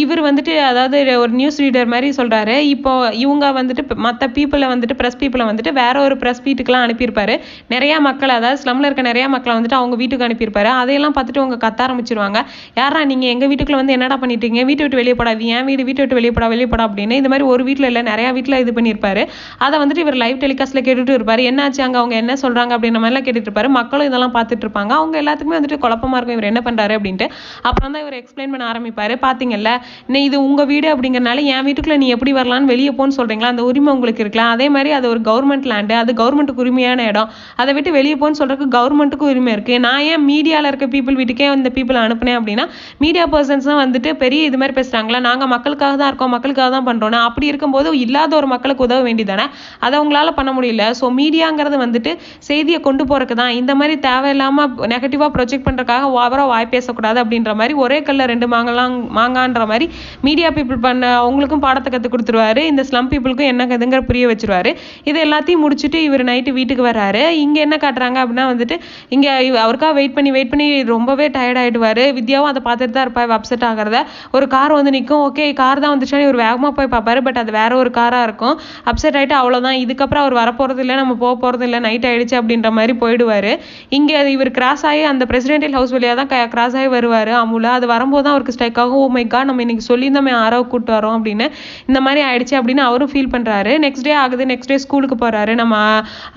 இவர் வந்துட்டு அதாவது ஒரு நியூஸ் ரீடர் மாதிரி சொல்கிறாரு இப்போ இவங்க வந்துட்டு மற்ற பீப்புளை வந்துட்டு ப்ரெஸ் பீப்புளை வந்துட்டு வேற ஒரு ப்ரெஸ் வீட்டுக்குலாம் அனுப்பியிருப்பாரு. நிறையா மக்கள் அதாவது ஸ்லம்ல இருக்க நிறையா மக்களை வந்துட்டு அவங்க வீட்டுக்கு அனுப்பியிருப்பாரு. அதையெல்லாம் பார்த்துட்டு அவங்க கத்த ஆரம்பிச்சிருவாங்க. யாரா நீங்கள் எங்கள் வீட்டுக்குள்ள வந்து என்னடா பண்ணிட்டீங்க? வீட்டை விட்டு வெளியே போடாது ஏன் வீடு வீட்டை விட்டு வெளியே போடா? வெளியே போடா அப்படின்னு. இந்த மாதிரி ஒரு வீட்டில் இல்லை நிறையா வீட்டில் இது பண்ணியிருப்பாரு. அதை வந்துட்டு இவர் லைவ் டெலிகாஸ்ட்டில் கேட்டுட்டு இருப்பார். என்னாச்சு? அங்கே அவங்க என்ன சொல்கிறாங்க அப்படின்ற மாதிரிலாம் கேட்டுட்டு இருப்பாரு. மக்களும் இதெல்லாம் பார்த்துட்டு இருப்பாங்க. அவங்க எல்லாத்துக்குமே வந்துட்டு குழப்பமாக இருக்கும். இவர் என்ன பண்ணுறாரு அப்படின்ட்டு. அப்புறம் தான் இவர் எக்ஸ்பிளைன் பண்ண ஆரம்பிப்பாரு. பார்த்தீங்கல்ல இன்னும் இது உங்கள் வீடு அப்படிங்கிறனால என் வீட்டுக்குள்ள நீ எப்படி வரலாம்னு வெளியே போன்னு சொல்கிறீங்களா அந்த உரிமை உங்களுக்கு இருக்கலாம் அதே மாதிரி அது ஒரு கவர்மெண்ட் லேண்டு அது கவர்மெண்ட்டுக்கு உரிமையான இடம். அதை விட்டு வெளியே போன்னு சொல்கிறதுக்கு கவர்மெண்ட்டுக்கும் உரிமை இருக்குது நான் ஏன் மீடியாவில் இருக்க பீப்புள் வீட்டுக்கே இந்த பீப்புள் அனுப்புனேன் அப்படின்னா மீடியா பர்சன்ஸ் தான் வந்துட்டு பெரிய இது மாதிரி பேசுகிறாங்களா நாங்கள் மக்களுக்காக தான் இருக்கோம் மக்களுக்காக தான் பண்ணுறோன்னா அப்படி இருக்கும்போது இல்லாத ஒரு மக்களுக்கு உதவ வேண்டியதானே அதை அவங்களால பண்ண முடியல. ஸோ மீடியாங்கிறது வந்துட்டு செய்தியை கொண்டு போகிறதுக்கு தான். இந்த மாதிரி தேவையில்லாமல் நெகட்டிவாக ப்ரொஜெக்ட் பண்றதுக்காக ஓவரா வாய் பேசக்கூடாது அப்படின்ற மாதிரி ஒரே கல்ல ரெண்டு மாங்கலாம் மாங்கான்ற மாதிரி மீடியா பீப்புள் பண்ண அவங்களுக்கும் பாடத்தை கற்றுக் கொடுத்துருவாரு. இந்த ஸ்லம் பீப்புளுக்கும் என்ன கதுங்கிற புரிய வச்சிருவாரு. இது எல்லாத்தையும் முடிச்சுட்டு இவர் நைட்டு வீட்டுக்கு வர்றாரு. இங்க என்ன காட்டுறாங்க அப்படின்னா வந்துட்டு இங்கே அவருக்காக வெயிட் பண்ணி வெயிட் பண்ணி ரொம்பவே டயர்ட் ஆயிடுவாரு. வித்யாவும் அதை பார்த்துட்டு தான் இருப்பா. அப்செட் ஆகிறத. ஒரு கார் வந்து நிற்கும் ஓகே கார் தான் வந்துச்சுன்னா இவர் வேகமா போய் பார்ப்பாரு. பட் அது வேற ஒரு காரா இருக்கும். அப்செட் ஆயிட்டு அவ்வளவுதான். இதுக்கப்புறம் அவர் வரப்போகிறது இல்லை. நம்ம போக போகிறது இல்லை. நைட் ஆயிடுச்சு அப்படின்ற மாதிரி போயிடுவாரு. இங்க இவருக்கு கிராஸ் ஆகி அந்த பிரசிடென்டியல் ஹவுஸ் வழியாக தான் கிராஸ் ஆகி வருவார் அமுல. அது வரும்போது தான் அவருக்கு ஸ்ட்ரைக் ஆகும். ஓ மை காட் நம்ம இன்னைக்கு சொல்லியிருந்தோமே யாரோ கூட்டு வரோம் அப்படின்னு. இந்த மாதிரி ஆயிடுச்சு அப்படின்னு அவரும் ஃபீல் பண்ணுறாரு நெக்ஸ்ட் டே ஆகுது. நெக்ஸ்ட் டே ஸ்கூலுக்கு போகிறாரு நம்ம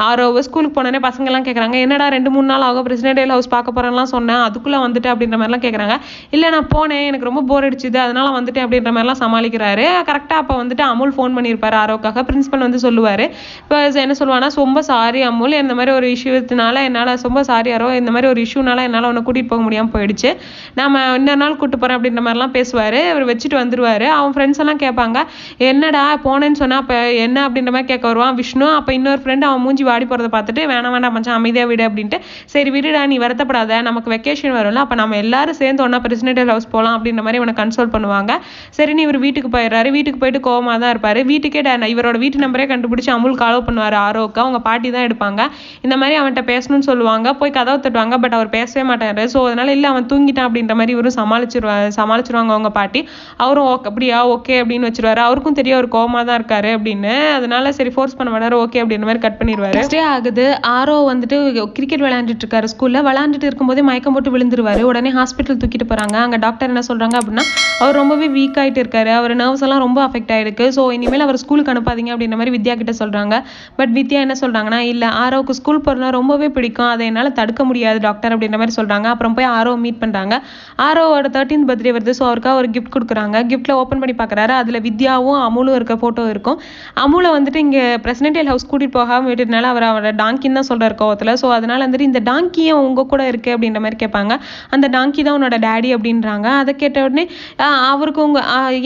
ஆரோ ஸ்கூலுக்கு போனோடனே பசங்கெல்லாம் கேட்குறாங்க என்னடா ரெண்டு மூணு நாள் ஆகும் பிரசிடென்டியல் ஹவுஸ் பார்க்க போகிறேன்லாம் சொன்னேன். அதுக்குள்ளே வந்துட்டு அப்படின்ற மாதிரிலாம் கேட்குறாங்க இல்லை நான் போனேன். எனக்கு ரொம்ப போர் அடிச்சுது. அதனால வந்துட்டேன் அப்படின்ற மாதிரிலாம் சமாளிக்கிறாரு. கரெக்டாக அப்போ வந்துட்டு அமுல் ஃபோன் பண்ணியிருப்பார் ஆரோக்காக. பிரின்ஸிபல் வந்து சொல்லுவார். இப்போ என்ன சொல்லுவாங்கன்னா ரொம்ப சாரி அமுல். இந்த மாதிரி ஒரு விஷயத்தினால என்னால் ரொம்ப சாரி ஆரோ. இந்த மாதிரி ஒரு இஷ்யூனால என்னால் உன்னை கூட்டிகிட்டு போக முடியாமல் போயிடுச்சு. நம்ம இன்னொரு நாள் கூட்டு போகிறேன் அப்படின்ற மாதிரிலாம் பேசுவார். அவர் வச்சுட்டு வந்துடுவார் அவன் ஃப்ரெண்ட்ஸ் எல்லாம் கேட்பாங்க என்னடா போனேன்னு சொன்னால் அப்போ என்ன? அப்படின்ற மாதிரி கேட்க வருவான் விஷ்ணு. அப்போ இன்னொரு ஃப்ரெண்டு அவன் மூஞ்சி வாடி போகிறத பார்த்துட்டு வேணாம் வேண்டாம் மச்சான் அமைதியாக விடு அப்படின்ட்டு. சரி விடுடா நீ வருத்தப்படாத. நமக்கு வெக்கேஷன் வரும்ல. அப்போ நம்ம எல்லாரும் சேர்ந்து ஒன்றா பிரசிடென்டல் ஹவுஸ் போகலாம் அப்படின்ற மாதிரி இவனை கன்சல்ட் பண்ணுவாங்க. சரின்னு இவர் வீட்டுக்கு போயிடுறாரு. வீட்டுக்கு போயிட்டு கோவமாக தான் இருப்பார். வீட்டுக்கே டே- இவரோட வீட்டு நம்பரே கண்டுபிடிச்சி அமுல் காலோ பண்ணுவார். ஆரோக்கு. அவங்க பாட்டி தான் எடுப்பாங்க. இந்த மாதிரி அவன்கிட்ட பேசணும்னு சொல்லுவாங்க. போய் கதவை தட்டுவாங்க. பட் அவர் பேசவே மாட்டாரு. ஸோ அதனால இல்லை அவன் தூங்கிட்டான் அப்படின்ற மாதிரி இவரும் சமாளிச்சிருவா சமாளிச்சிருவாங்க அவங்க பாட்டி. அவரும் ஓகே அப்படியா ஓகே அப்படின்னு வச்சிருவாரு. அவருக்கும் தெரியும் அவர் கோவமா தான் இருக்காரு அப்படின்னு. அதனால சரி ஃபோர்ஸ் பண்ண மாட்டாரு ஓகே அப்படின்ற மாதிரி கட் பண்ணிடுவாரு ஸ்டே ஆகுது. ஆரோ வந்துட்டு கிரிக்கெட் விளையாண்டுட்டு இருக்காரு. ஸ்கூல்ல விளையாண்டுட்டு இருக்கும்போதே மயக்கம் போட்டு விழுந்துருவாரு. உடனே ஹாஸ்பிட்டல் தூக்கிட்டு போறாங்க. அங்கே டாக்டர் என்ன சொல்றாங்க அப்படின்னா அவர் ரொம்பவே வீக் ஆயிட்டு இருக்காரு. அவர் நர்வ்ஸ் எல்லாம் ரொம்ப அஃபெக்ட் ஆயிருக்கு. ஸோ இனிமேல் அவர் ஸ்கூலுக்கு அனுப்பாதீங்க அப்படின்ற மாதிரி வித்யா கிட்ட சொல்றாங்க. பட் வித்யா என்ன சொல்றாங்கன்னா இல்லை ஆரோவுக்கு ஸ்கூல் போறதுனா ரொம்பவே பிடிக்கும். அதை என்னால் தடுக்க முடியாது. டாக்டர் அப்படின்ற மாதிரி சொல்றாங்க. அப்புறம் போய் ஆரோ மீட் பண்றாங்க. ஆரோவோட தேர்ட்டீன் பர்த்டே வருது. ஸோ அவருக்காக ஒரு கிஃப்ட் கொடுக்குறாங்க. கிஃப்ட்ல ஓப்பன் பண்ணி பார்க்குறாரு. அதுல வித்யாவும் அமுலும் இருக்க போட்டோ இருக்கும். அமுலை வந்துட்டு இங்க பிரசிடென்டியல் ஹவுஸ் கூட்டிட்டு போகாமல் விட்டதுனால அவர் அவரோட டாங்கின்னு தான் சொல்றாரு கோவத்துல. ஸோ அதனால வந்துட்டு இந்த டாங்கியும் உங்கள் உங்க கூட இருக்கு அப்படின்ற மாதிரி கேட்பாங்க. அந்த டாங்கி தான் உன்னோட டேடி அப்படின்றாங்க. அதை கேட்ட உடனே அவருக்கு உங்க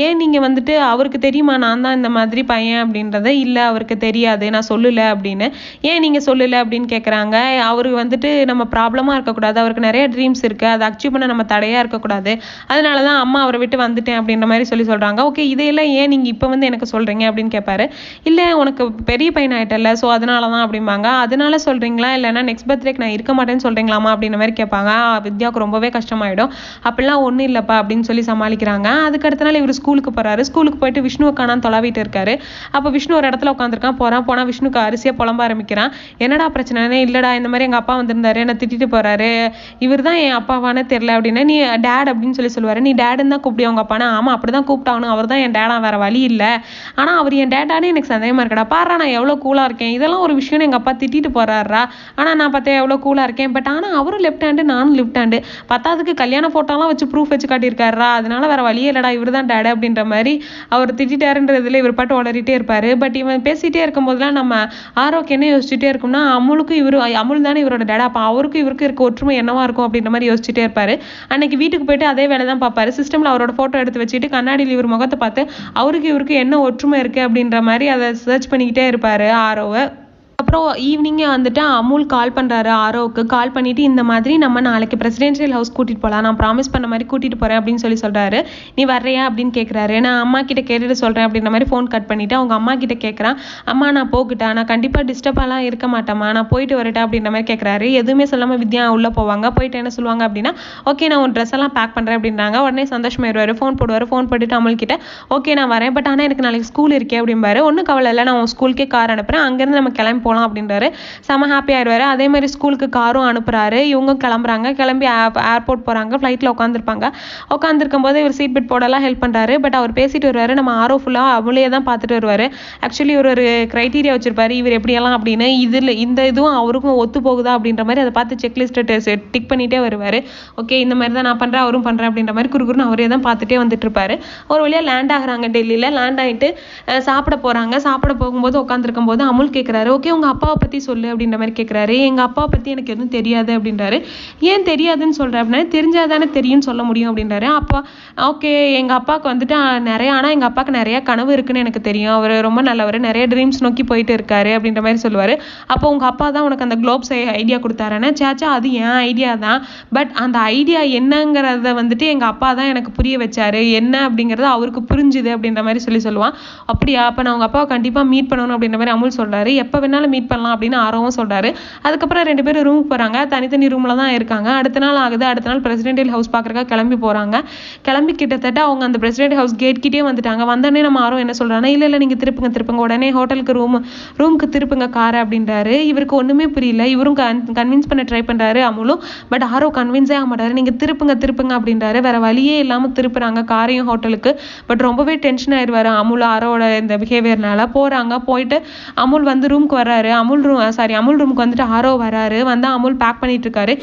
ஏன் நீங்க வந்துட்டு அவருக்கு தெரியுமா? நான் தான் இந்த மாதிரி பையன் அப்படின்றத. இல்ல அவருக்கு தெரியாது. நான் சொல்லல அப்படின்னு. ஏன் நீங்க சொல்லல? அப்படின்னு கேட்குறாங்க அவருக்கு வந்துட்டு நம்ம ப்ராப்ளம் இருக்கக்கூடாது. அவருக்கு நிறைய ட்ரீம்ஸ் இருக்கு. அதை அச்சீவ் பண்ண நம்ம தடையா இருக்கக்கூடாது. அதனால தான் அம்மா அவரை விட்டு வந்துட்டேன் அப்படின்ற மாதிரி சொல்லி சொல்றாங்க. ஓகே இதையெல்லாம் ஏன் நீங்க இப்போ வந்து எனக்கு சொல்றீங்க அப்படின்னு கேட்பாரு இல்லை உனக்கு பெரிய பையன் ஆயிட்டல்ல ஸோ அதனால தான் அப்படிம்பாங்க. அதனால சொல்றீங்களா? இல்லைனா நெக்ஸ்ட் பர்த்டேக்கு நான் இருக்க மாட்டேன்னு சொல்கிறீங்களாமா அப்படின்ற மாதிரி கேட்பாங்க வித்யாவுக்கு ரொம்பவே கஷ்டமாயிடும். அப்படிலாம் ஒண்ணும் இல்லைப்பா அப்படின்னு சொல்லி சமாளிக்கிறாங்க. அதுக்கு அடுத்த நாள் இவர் ஸ்கூலுக்கு போறாரு. ஸ்கூலுக்கு போயிட்டு விஷ்ணுவை காணாம தொலைவிட்டு இருக்காரு. அப்போ விஷ்ணு ஒரு இடத்துல உட்காந்துருக்கான் போறான். போனா விஷ்ணுக்கு அரிசியாக புலம்ப ஆரம்பிக்கிறான். என்னடா பிரச்சனை இல்லடா. இந்த மாதிரி எங்க அப்பா வந்திருந்தாரு. என்ன திட்டிட்டு போறாரு. இவர் தான் என் அப்பாவானே தெரியல அப்படின்னா நீ டேட் அப்படின்னு சொல்லி சொல்லுவாரு. நீ டேடுன்னு தான் கூப்பிடியா உங்க அப்பானா ஆமா அப்படிதான் கூப்பிட்டாகணும். அவர் தான் என் டேடா வேற வழி இல்லை. ஆனா அவர் என் டேடானே எனக்கு சந்தேகமா இருக்கடா பாரு நான் எவ்வளவு கூலா இருக்கேன். இதெல்லாம் ஒரு விஷயம் எங்க அப்பா திட்டிட்டு போறாரா ஆனா நான் பார்த்தா எவ்வளவு கூலா இருக்கேன். பட் ஆனா அவரும் லெஃப்ட் ஹேண்டு நானும் லெஃப்ட் ஹேண்டு பத்தாவதுக்கு கல்யாண போட்டோலாம் வச்சு ப்ரூஃப் வச்சு காட்டியிருக்காரா அதனால வேற வழியே இல்லடா இவர் தான் டேடு அப்படின்ற மாதிரி அவர் திட்டிட்டாருன்றதுல இவர் பாட்டு வளரிட்டே இருப்பாரு. பட் இவன் பேசிட்டே இருக்கும்போதெல்லாம் நம்ம ஆரோக்கியம் என்ன யோசிச்சுட்டே இருக்கோம்னா அமுலுக்கும் இவரு அமுல் தானே இவரோட டேடா அப்ப அவருக்கும் இவருக்கு இருக்க ஒற்றுமை என்னவா இருக்கும் அப்படின்ற மாதிரி யோசிச்சுட்டே இருப்பாரு. அன்னைக்கு வீட்டுக்கு போயிட்டு அதே வேலை தான் பார்ப்பாரு சிஸ்டம்ல அவரோட போட்டோ எடுத்து வச்சுட்டு கண்ணாடியில் இவர் முகத்தை பார்த்து அவருக்கு இவருக்கு என்ன ஒற்றுமை இருக்கு அப்படின்ற மாதிரி அதை சர்ச் பண்ணிக்கிட்டே இருப்பாரு ஆரோவை. அப்புறம் ஈவினிங்கே வந்துட்டு அமுல் கால் பண்ணுறாரு ஆரோவுக்கு கால் பண்ணிவிட்டு இந்த மாதிரி நம்ம நாளைக்கு பிரசிடென்ஷியல் ஹவுஸ் கூட்டிகிட்டு போகலாம் நான் ப்ராமிஸ் பண்ண மாதிரி கூட்டிகிட்டு போகிறேன் அப்படின்னு சொல்லி சொல்கிறாரு நீ வர்றியா அப்படின்னு கேட்குறாரு நான் அம்மா கிட்ட கேட்டுட்டு சொல்கிறேன் அப்படின்ற மாதிரி ஃபோன் கட் பண்ணிவிட்டு அவங்க அம்மா கிட்ட கேட்குறான் அம்மா நான் போகிட்டா? நான் கண்டிப்பாக டிஸ்டர்பாலாம் இருக்க மாட்டேம்மா. நான் போயிட்டு வரட்டா? அப்படின்ற மாதிரி கேட்குறாரு எதுவுமே சொல்லாமல் வித்யா உள்ளே போவாங்க. போயிட்டு என்ன சொல்லுவாங்க அப்படின்னா ஓகே நான் உன் ட்ரெஸ் எல்லாம் பேக் பண்ணுறேன் அப்படின்றாங்க. உடனே சந்தோஷமாயிருவாரு ஃபோன் போடுவார். ஃபோன் போட்டுட்டு அமுல் கிட்ட ஓகே நான் வரேன். பட் ஆனால் எனக்கு நாளைக்கு ஸ்கூல் இருக்கே அப்படிம்பாரு. ஒன்றும் கவலை இல்லை. நான் உன் ஸ்கூலுக்கே கார் அனுப்புறேன். அங்கேருந்து நம்ம கிளம்பி போகலாம் அப்படின்றாரு. செம ஹாப்பி ஆயிடுவாரு. அதே மாதிரி ஸ்கூலுக்கு காரும் அனுப்புறாரு. இவங்க கிளம்புறாங்க. கிளம்பி ஏர்போர்ட் போறாங்க. ஃப்ளைட்டில் உட்காந்துருப்பாங்க உட்காந்துருக்கும் போது இவர் சீட் பெட் போடலாம் ஹெல்ப் பண்றாரு. பட் அவர் பேசிட்டு வருவாரு. நம்ம ஆரோ ஃபுல்லாக அவளே தான் பார்த்துட்டு வருவாரு. ஆக்சுவலி இவர் ஒரு கிரைட்டீரியா வச்சிருப்பாரு. இவர் எப்படியெல்லாம் அப்படின்னு. இதில் இந்த இதுவும் அவருக்கும் ஒத்து போகுதா அப்படின்ற மாதிரி அதை பார்த்து செக்லிஸ்ட் டிக் பண்ணிட்டே வருவார். ஓகே இந்த மாதிரி தான் நான் பண்ணுறேன் அவரும் பண்ணுறேன் அப்படின்ற மாதிரி குறுகுறுன்னு அவரே தான் பார்த்துட்டே வந்துட்டு இருப்பாரு. ஒரு வழியா லேண்ட் ஆகுறாங்க டெல்லியில். லேண்ட் ஆகிட்டு சாப்பிட போறாங்க. சாப்பிட போகும்போது உட்காந்துருக்கும் போது அமுல் கேட்குறாரு ஓகே உங்கள் அப்பாவை பற்றி சொல்லு அப்படின்ற மாதிரி கேட்குறாரு எங்கள் அப்பாவை பற்றி எனக்கு எதுவும் தெரியாது அப்படின்றாரு. ஏன் தெரியாதுன்னு சொல்ற அப்படின்னா தெரிஞ்சாதானே தெரியும்னு சொல்ல முடியும் அப்படின்றாரு. அப்பா ஓகே எங்கள் அப்பாவுக்கு வந்துட்டு நிறையா நிறைய எங்கள் அப்பாவுக்கு நிறைய கனவு இருக்குன்னு எனக்கு தெரியும். அவர் ரொம்ப நல்லவர். நிறைய ட்ரீம்ஸ் நோக்கி போயிட்டு இருக்காரு அப்படின்ற மாதிரி சொல்லுவார். அப்போ உங்கள் அப்பா தான் உனக்கு அந்த குளோப்ஸ் ஐடியா கொடுத்தாருன்னா சேச்சா அது என் ஐடியா தான். பட் அந்த ஐடியா என்னங்கிறத வந்துட்டு எங்கள் அப்பா தான் எனக்கு புரிய வச்சாரு. என்ன அப்படிங்கிறது அவருக்கு புரிஞ்சுது அப்படின்ற மாதிரி சொல்லி சொல்லுவான். அப்படியா? அப்போ நான் உங்கள் அப்பாவை கண்டிப்பாக மீட் பண்ணணும் அப்படின்ற மாதிரி அமுல் சொல்கிறாரு எப்போ வேணாலும் மீட் பண்ணலாம் அப்படின்னு ஆர்வம் சொல்றாரு. அதுக்கப்புறம் ரெண்டு பேரும் ரூமுக்கு போறாங்க. தனித்தனி ரூம்ல தான் இருக்காங்க. அடுத்த நாள் ஆகுது. அடுத்த நாள் பிரசிடென்டியல் ஹவுஸ் பாக்குறக்கா கிளம்பி போறாங்க. கிளம்பி கிட்டத்தட்ட அவங்க அந்த பிரசிடென்ட் ஹவுஸ் கேட் கிட்டே வந்துட்டாங்க. வந்தோடனே நம்ம ஆர்வம் என்ன சொல்கிறாங்க இல்லை இல்லை நீங்க திருப்புங்க திருப்புங்க. உடனே ஹோட்டலுக்கு ரூம் ரூமுக்கு திருப்புங்க காரை அப்படின்றாரு. இவருக்கு ஒன்றுமே புரியல. இவரும் கன் கன்வின்ஸ் பண்ண ட்ரை பண்ணுறாரு அமுலும் பட் ஆரோ கன்வின்ஸே ஆக மாட்டாரு. நீங்கள் திருப்புங்க திருப்புங்க அப்படின்றாரு. வேறு வழியே இல்லாமல் திருப்புறாங்க காரையும் ஹோட்டலுக்கு. பட் ரொம்பவே டென்ஷன் ஆயிடுவார் அமுல் ஆரோட இந்த பிஹேவியர்னால போகிறாங்க போயிட்டு அமுல் வந்து ரூம்க்கு வர்றாரு. வராரு. அமுல் ரூம் சாரி அமுல் ரூமுக்கு வந்துட்டு ஆரோ வராரு. வந்து அமுல் பேக் பண்ணிட்டு இருக்காரு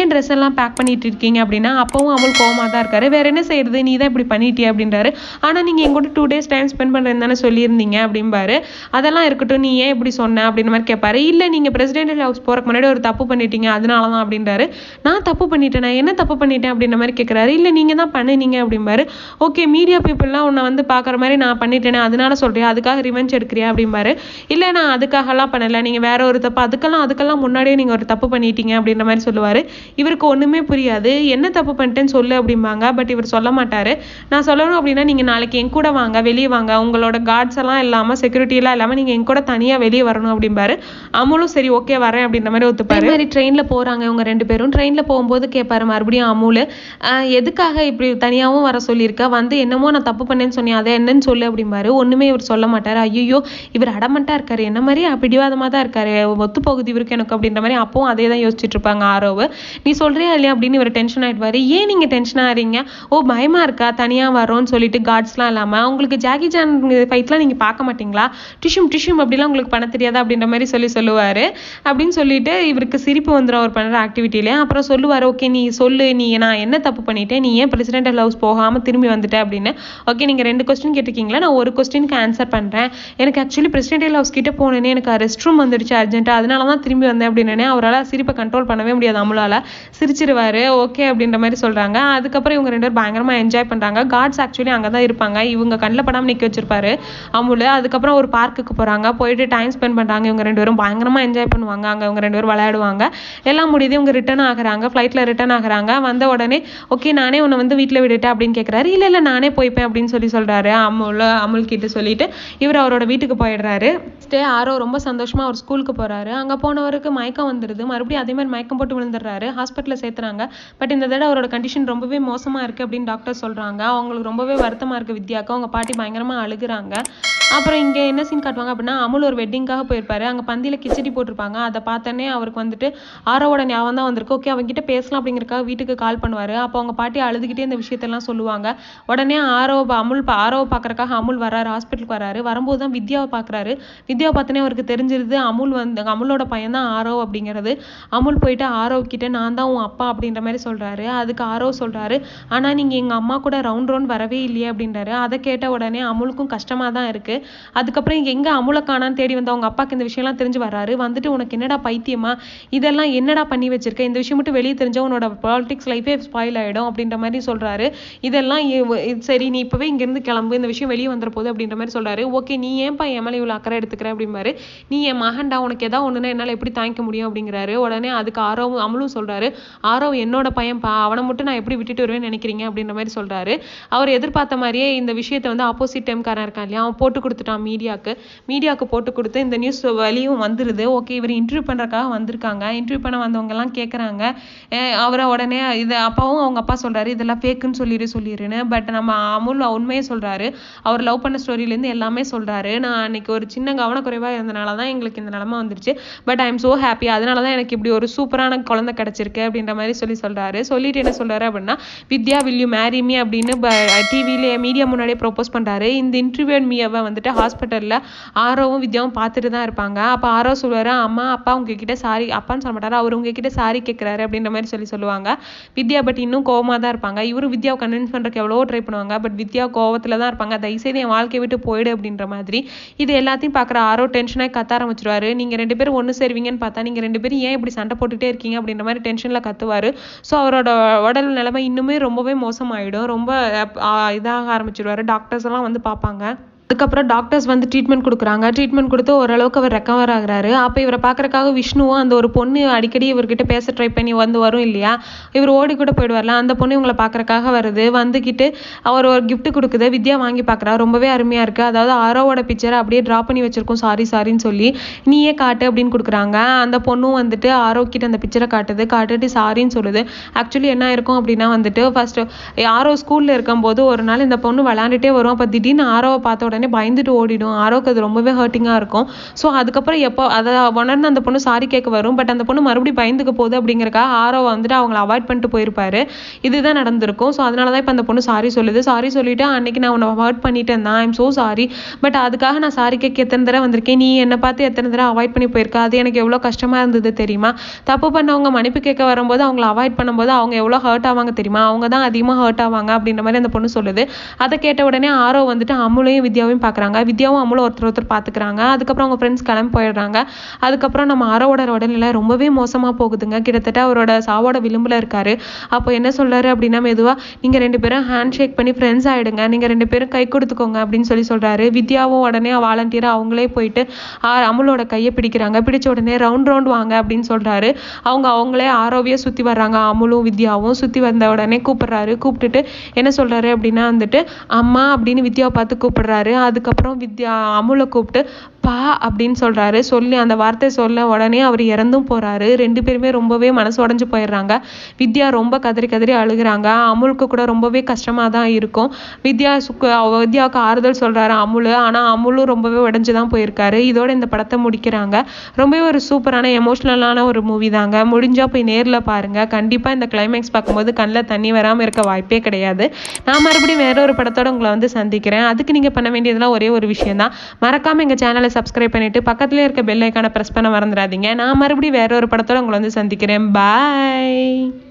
ஏன் ட்ரெஸ் எல்லாம் பேக் பண்ணிட்டு இருக்கீங்க அப்படின்னா அப்பவும் அமுல் கோமாக தான் இருக்காரு. வேற என்ன செய்யறது? நீ தான் இப்படி பண்ணிட்டிய அப்படின்றாரு. ஆனால் நீங்கள் எங்கூட டூ டேஸ் டைம் ஸ்பெண்ட் பண்றேன்னு தானே சொல்லியிருந்தீங்க அப்படிம்பாரு. அதெல்லாம் இருக்கட்டும் நீ ஏன் இப்படி சொன்ன அப்படின்ற மாதிரி கேட்பாரு இல்லை நீங்கள் பிரசிடென்ட் ஹவுஸ் போகிறக்கு முன்னாடி ஒரு தப்பு பண்ணிட்டீங்க அதனால தான் அப்படின்றாரு. நான் தப்பு பண்ணிட்டேன்? நான் என்ன தப்பு பண்ணிட்டேன் அப்படின்ற மாதிரி கேட்குறாரு இல்லை நீங்கள் தான் பண்ணுனீங்க அப்படிம்பாரு. ஓகே மீடியா பீப்புளெலாம் உன்னை வந்து பார்க்குற மாதிரி நான் பண்ணிட்டேனே அதனால சொல்கிறேன் அதுக்காக ரிவெஞ்ச் எடுக்கிறியா அப்படிம்பாரு. இல்லை நான் அதுக்காகலாம் பண்ணலை. நீங்கள் வேற ஒரு தப்பு அதுக்கெல்லாம் அதுக்கெல்லாம் முன்னாடியே நீங்கள் ஒரு தப்பு பண்ணிட்டீங்க அப்படின்ற மாதிரி சொல்லுவார். இவருக்கு ஒன்றுமே புரியாது. என்ன தப்பு பண்ணிட்டேன்னு சொல்லு அப்படிம்பாங்க. பட் இவர் சொல்ல மாட்டாரு. நான் சொல்லணும் அப்படின்னா நீங்கள் நாளைக்கு என் கூட வாங்க வெளியே வாங்க. உங்களோட கார்ட்ஸ் எல்லாம் இல்லாமல் செக்யூரிட்டி எல்லாம் இல்லாமல் நீங்கள் என் கூட தனியாக வெளியே வரணும் அப்படிம்பாரு. அமுலும் சரி ஓகே வரேன் அப்படின்ற மாதிரி ஒத்துப்பாரு. மாதிரி ட்ரெயினில் போகிறாங்க இவங்க ரெண்டு பேரும். ட்ரெயினில் போகும்போது கேட்பாரு மறுபடியும் அமுல் "ஆஹ், எதுக்காக இப்படி தனியாகவும் வர சொல்லியிருக்க? வந்து என்னமோ நான் தப்பு பண்ணேன்னு சொன்னேன் அதை என்னன்னு சொல்லு அப்படிம்பாரு. ஒன்றுமே இவர் சொல்ல மாட்டாரு. ஐயோ இவர் அடமண்ட்டாக இருக்காரு. என்ன மாதிரி பிடிவாதமாக தான் இருக்காரு. ஒத்து போகுது இவருக்கு எனக்கு அப்படின்ற மாதிரி அப்பவும் அதே தான் யோசிச்சுட்டு இருப்பாங்க ஆரோவு. நீ சொல்கிறியா இல்லையா அப்படின்னு இவர் டென்ஷன் ஆயிடுவாரு. ஏன் நீங்க டென்ஷன் ஆகிறீங்க? ஓ பயமாக இருக்கா? தனியாக வரோன்னு சொல்லிட்டு கார்ட்ஸ்லாம் இல்லாமல் உங்களுக்கு ஜாக்கி ஜான் ஃபைட்லாம் நீங்கள் பார்க்க மாட்டீங்களா? டிஷ்யூம் டிஷ்யூம் அப்படிலாம் உங்களுக்கு பண்ண தெரியாதா அப்படின்ற மாதிரி சொல்லி சொல்லுவார். அப்படின்னு சொல்லிட்டு இவருக்கு சிரிப்பு வந்துடும் அவர் பண்ணுற ஆக்டிவிட்டியில அப்புறம் சொல்லுவார் ஓகே நீ சொல்லு. நீ நான் என்ன தப்பு பண்ணிட்டேன்? நீ ஏன் பிரசிடென்ட் ஹவுஸ் போகாமல் திரும்பி வந்துட்டேன் அப்படின்னு. ஓகே நீங்கள் ரெண்டு கொஸ்டின் கேட்டிருக்கீங்களா? நான் ஒரு கொஸ்டினுக்கு ஆன்சர் பண்ணுறேன் எனக்கு ஆக்சுவலி பிரசிடென்ட் ஹவுஸ் கிட்ட போனேன்னு எனக்கு ரெஸ்ட் ரூம் வந்துடுச்சு அர்ஜென்ட்டாக அதனால தான் திரும்பி வந்தேன் அப்படின்னு அவரால் சிரிப்பை கண்ட்ரோல் பண்ணவே முடியாது அமுலால. சிரிச்சிருவாரு ஓகே அப்படின்ற மாதிரி சொல்கிறாங்க அதுக்கப்புறம் இவங்க ரெண்டு பேரும் பயங்கரமாக என்ஜாய் பண்ணுறாங்க காட்ஸ் ஆக்சுவலி அங்கே தான் இருப்பாங்க. இவங்க கண்ணில் படாமல் நிற்க வச்சிருப்பாரு அமுல். அதுக்கப்புறம் ஒரு பார்க்குக்கு போகிறாங்க போயிட்டு டைம் ஸ்பெண்ட் பண்ணுறாங்க இவங்க ரெண்டு பேரும் பயங்கரமாக என்ஜாய் பண்ணுவாங்க. அங்கே இவங்க ரெண்டு பேரும் விளையாடுவாங்க. எல்லாம் முடியுது இவங்க ரிட்டர்ன் ஆகிறாங்க. ஃப்ளைட்டில் ரிட்டர்ன் ஆகுறாங்க. வந்த உடனே ஓகே நானே உன்னை வந்து வீட்டில் விட்டுட்டேன் அப்படின்னு கேட்குறாரு இல்லை இல்லை நானே போய்ப்பேன் அப்படின்னு சொல்லி சொல்கிறாரு அமுல் அமுல் கிட்ட சொல்லிட்டு இவர் அவரோட வீட்டுக்கு போயிடுறாரு. ஸ்டே ஆரோ ரொம்ப சந்தோஷம். அவர் ஸ்கூலுக்கு போறாரு. அங்க போனவருக்கு மயக்கம் வந்துடுது மறுபடியும் அதே மாதிரி மயக்கம் போட்டு விழுந்துடுறாரு. ஹாஸ்பிட்டலில் சேர்த்துறாங்க. பட் இந்த தடவை அவரோட கண்டிஷன் ரொம்பவே மோசமா இருக்கு அப்படின்னு டாக்டர் சொல்றாங்க. அவங்களுக்கு ரொம்பவே வருத்தமா இருக்கு வித்யாக்கு. அவங்க பாட்டி பயங்கரமா அழுகுறாங்க. அப்புறம் இங்கே என்ன சீன் காட்டுவாங்க அப்படின்னா அமுல் ஒரு வெட்டிங்காக போயிருப்பாரு. அங்கே பந்தியில் கிச்சடி போட்டிருப்பாங்க. அதை பார்த்தோன்னே அவருக்கு வந்துட்டு ஆரோவோட ஞாபகம் தான் வந்திருக்கு. ஓகே அவங்ககிட்ட பேசலாம் அப்படிங்கிறக்காக வீட்டுக்கு கால் பண்ணுவார். அப்போ அவங்க பாட்டி அழுதுகிட்டே இந்த விஷயத்தெல்லாம் சொல்லுவாங்க. உடனே ஆரோ அமுல் பா- ஆரோவை பார்க்கறக்காக அமுல் வராரு ஹாஸ்பிட்டலுக்கு வராரு வரும்போது தான் வித்யாவை பார்க்கறாரு. வித்யாவை பார்த்தோன்னே அவருக்கு தெரிஞ்சிருது அமுல் வந்து அமுலோட பையன் தான் ஆரோ அப்படிங்கிறது. அமுல் போயிட்டு ஆரோ கிட்ட நான் தான் உன் அப்பா அப்படின்ற மாதிரி சொல்கிறாரு அதுக்கு ஆரோ சொல்கிறாரு ஆனால் நீங்கள் எங்கள் அம்மா கூட ரவுண்ட் ரவுண்ட் வரவே இல்லையே அப்படின்றாரு. அதை கேட்ட உடனே அமுலுக்கும் கஷ்டமாக தான் இருக்குது அதுக்கப்புறம் இங்க எங்க அமுலை தேடி வந்து அவங்க அப்பாக்கு இந்த விஷயம்லாம் தெரிஞ்சு வராரு. வந்துட்டு உனக்கு என்னடா பைத்தியமா? இதெல்லாம் என்னடா பண்ணி வச்சிருக்க? இந்த விஷயம் மட்டும் வெளியே தெரிஞ்சா உன்னோட பாலிடிக்ஸ் லைஃபே ஸ்பாயில் ஆகிடும் அப்படின்ற மாதிரி சொல்றாரு. இதெல்லாம் சரி நீ இப்பவே இங்கேருந்து கிளம்பு இந்த விஷயம் வெளியே வந்துற போகுது அப்படின்ற மாதிரி சொல்றாரு. ஓகே நீ ஏன்ப்பா என் மேலே இவ்வளவு அக்கறை எடுத்துக்கிற அப்படிம்பாரு. நீ என் மகன்டா உனக்கு ஏதாவது ஒன்றுனா என்னால எப்படி தாங்கிக்க முடியும் அப்படிங்கிறாரு. உடனே அதுக்கு ஆரோவும் அமலும் சொல்றாரு. ஆரவ் என்னோட பையன்ப்பா அவனை மட்டும் நான் எப்படி விட்டுட்டு வருவேன்னு நினைக்கிறீங்க அப்படின்ற மாதிரி சொல்றாரு. அவர் எதிர்பார்த்த மாதிரியே இந்த விஷயத்தை வந்து ஆப்போசிட் டைம்காரன் இருக்கான் இல்லையா? அவன் போட்டு கொடுத்துட்டான் மீடியாவுக்கு மீடியாவுக்கு போட்டு கொடுத்து இந்த நியூஸ் வெளியும் வந்துடுது ஓகே இவர் இன்டர்வியூ பண்ணுறக்காக வந்திருக்காங்க. இன்டர்வியூ பண்ண வந்தவங்கெல்லாம் கேட்குறாங்க அவரை உடனே இது அப்பாவும் அவங்க அப்பா சொல்கிறாரு இதெல்லாம் ஃபேக்குன்னு சொல்லிடு சொல்லிடுன்னு பட் நம்ம அமுல் உண்மையே சொல்கிறாரு அவர் லவ் பண்ண ஸ்டோரியிலேருந்து எல்லாமே சொல்கிறாரு நான் அன்னைக்கு ஒரு சின்ன கவனக்குறைவாக இருந்தனால தான் எங்களுக்கு இந்த நிலமை வந்துருச்சு. But I am so happy அதனால தான் எனக்கு இப்படி ஒரு சூப்பரான குழந்தை கிடச்சிருக்கு அப்படின்ற மாதிரி சொல்லி சொல்கிறாரு சொல்லிட்டு என்ன சொல்கிறாரு அப்படின்னா வித்யா will you marry me? அப்படின்னு டிவியிலே மீடியா முன்னாடியே ப்ரொப்போஸ் பண்ணுறாரு இந்த இன்டர்வியூ வந்து வந்துட்டு ஹாஸ்பிட்டலில் ஆரோவும் வித்யாவும் பார்த்துட்டு தான் இருப்பாங்க. அப்போ ஆரோ சொல்லுவார் அம்மா அப்பா உங்ககிட்ட சாரி அப்பான்னு சொல்ல மாட்டார்? அவர் உங்ககிட்ட சாரி கேட்குறாரு அப்படின்ற மாதிரி சொல்லி சொல்லுவாங்க. வித்யா பட் இன்னும் கோவமாக தான் இருப்பாங்க. இவரும் வித்யாவை கன்வின்ஸ் பண்ணுறக்கு எவ்வளோ ட்ரை பண்ணுவாங்க. பட் வித்யா கோவத்தில் தான் இருப்பாங்க. தயவுசெய்து என் வாழ்க்கையை விட்டு போயிடு அப்படின்ற மாதிரி. இது எல்லாத்தையும் பார்க்குற ஆரோ டென்ஷனாக கத்த ஆரம்பிச்சிருவாரு. நீங்கள் ரெண்டு பேரும் ஒன்று சேருவீங்கன்னு பார்த்தா நீங்கள் ரெண்டு பேரும் ஏன் இப்படி சண்டை போட்டுட்டே இருக்கீங்க அப்படின்ற மாதிரி டென்ஷனில் கத்துவார். ஸோ அவரோட உடல் நிலைமை இன்னுமே ரொம்பவே மோசமாயிடும். ரொம்ப இதாக ஆரம்பிச்சிருவாரு. டாக்டர்ஸ் எல்லாம் வந்து பார்ப்பாங்க. அதுக்கப்புறம் டாக்டர்ஸ் வந்து ட்ரீட்மெண்ட் கொடுக்குறாங்க. ட்ரீட்மெண்ட் கொடுத்து ஓரளவுக்கு அவர் ரெக்கவர் ஆகுறாரு. அப்போ இவரை பார்க்குறக்காக விஷ்ணுவும் அந்த ஒரு பொண்ணு அடிக்கடி இவர்கிட்ட பேச ட்ரை பண்ணி வந்து வரும் இல்லையா? இவர் ஓடி கூட போயிடுவார்ல. அந்த பொண்ணு இவங்களை பார்க்குறக்காக வருது. வந்துக்கிட்டு அவர் ஒரு கிஃப்ட் கொடுக்குது. வித்யா வாங்கி பார்க்குறா. ரொம்பவே அருமையாக இருக்குது அதாவது ஆரோவோட பிக்சரை அப்படியே ட்ரா பண்ணி வச்சிருக்கோம். சாரி சாரின்னு சொல்லி நீயே காட்டு அப்படின்னு கொடுக்குறாங்க. அந்த பொண்ணும் வந்துட்டு ஆரோக்கிட்ட அந்த பிக்சரை காட்டுது. காட்டுட்டு சாரின்னு சொல்லுது. ஆக்சுவலி என்ன இருக்கும் அப்படின்னா வந்துட்டு ஃபர்ஸ்ட் ஆரோ ஸ்கூலில் இருக்கும்போது ஒரு நாள் இந்த பொண்ணு விளாண்டுட்டே வரும் அப்போ திடீர்னு ஆரோவை பார்த்த உடனே பயந்துட்டு ஓடிடும். ஆரோக்கு அது ரொம்பவே ஹர்ட்டிங்காக இருக்கும். ஸோ அதுக்கப்புறம் எப்போ அதை உணர்ந்து அந்த பொண்ணு சாரி கேட்க வரும். பட் அந்த பொண்ணு மறுபடியும் பயந்துக்க போகுது அப்படிங்கிறக்காக ஆரோ வந்துட்டு அவங்கள அவாய்ட் பண்ணிட்டு போயிருப்பாரு. இதுதான் நடந்திருக்கும். ஸோ அதனால தான் இப்போ அந்த பொண்ணு சாரி சொல்லுது. சாரி சொல்லிவிட்டு அன்னைக்கு நான் உன்னை ஹர்ட் பண்ணிட்டேன் தான். ஐம் ஸோ சாரி பட் அதுக்காக நான் சாரி கேட்க எத்தனை தடவை வந்திருக்கேன்? நீ என்னை பார்த்து எத்தனை தடவை அவாய்ட் பண்ணி போயிருக்கா? அது எனக்கு எவ்வளோ கஷ்டமாக இருந்தது தெரியுமா? தப்பு பண்ணவங்க மன்னிப்பு கேட்க வரும்போது அவங்கள அவாய்ட் பண்ணும்போது அவங்க எவ்வளோ ஹர்ட் ஆவாங்க தெரியுமா? அவங்க தான் அதிகமாக ஹர்ட் ஆவாங்க. அப்படின்ற மாதிரி அந்த பொண்ணு சொல்லுது. அதை கேட்ட உடனே ஆரோ வந்துட்டு அமுலையும் வித்யாவையும் பார்க்குறாங்க. வித்யாவும் அம்மளும் ஒருத்தர் ஒருத்தர் பார்த்துக்கிறாங்க. அதுக்கப்புறம் அவங்க ஃப்ரெண்ட்ஸ் கிளம்பி போயிடுறாங்க. அதுக்கப்புறம் நம்ம ஆரோட உடல்நிலை ரொம்பவே மோசமாக போகுதுங்க. கிட்டத்தட்ட அவரோட சாவோட விளிம்பில் இருக்காரு. அப்போ என்ன சொல்கிறாரு அப்படின்னா மெதுவாக நீங்கள் ரெண்டு பேரும் ஹேண்ட் ஷேக் பண்ணி ஃப்ரெண்ட்ஸ் ஆயிடுங்க. நீங்கள் ரெண்டு பேரும் கை கொடுத்துக்கோங்க அப்படின்னு சொல்லி சொல்கிறாரு வித்யாவும் உடனே வாலண்டியராக அவங்களே போயிட்டு ஆ- அமுலோட கையை பிடிக்கிறாங்க. பிடிச்ச உடனே ரவுண்ட் ரவுண்ட் வாங்க அப்படின்னு சொல்கிறாரு அவங்க அவங்களே ஆரோவியாக சுற்றி வர்றாங்க. அமுலும் வித்யாவும் சுற்றி வந்த உடனே கூப்பிட்றாரு. கூப்பிட்டுட்டு என்ன சொல்கிறாரு அப்படின்னா வந்துட்டு அம்மா அப்படின்னு வித்யாவை பார்த்து கூப்பிடுறாரு. அதுக்கப்புறம் வித்யா அமுலை கூப்பிட்டு பா அப்படின்னு சொல்கிறாரு சொல்லி அந்த வார்த்தை சொல்ல உடனே அவர் இறந்தும் போகிறாரு ரெண்டு பேருமே ரொம்பவே மனசு உடைஞ்சு போயிடுறாங்க. வித்யா ரொம்ப கதறி கதறி அழுகிறாங்க. அமுலுக்கு கூட ரொம்பவே கஷ்டமாக தான் இருக்கும். வித்யா சுக்கு வித்யாவுக்கு ஆறுதல் சொல்கிறாரு அமுல். ஆனால் அமுலும் ரொம்பவே உடஞ்சி தான் போயிருக்காரு. இதோட இந்த படத்தை முடிக்கிறாங்க. ரொம்பவே ஒரு சூப்பரான எமோஷ்னலான ஒரு மூவி தாங்க. முடிஞ்சால் போய் நேரில் பாருங்கள் கண்டிப்பாக இந்த கிளைமேக்ஸ் பார்க்கும்போது கண்ணில் தண்ணி வராமல் இருக்க வாய்ப்பே கிடையாது. நான் மறுபடியும் வேற ஒரு படத்தோட உங்களை வந்து சந்திக்கிறேன். அதுக்கு நீங்கள் பண்ண வேண்டியதெல்லாம் ஒரே ஒரு விஷயம் தான் மறக்காமல் எங்கள் சேனலை சப்ஸ்கிரைப் பண்ணிட்டு பக்கத்துல இருக்க பெல் ஐக்கானை பிரஸ் பண்ண மறந்துடாதீங்க. நான் மறுபடியும் வேற ஒரு படத்தோட உங்களை வந்து சந்திக்கிறேன். பாய்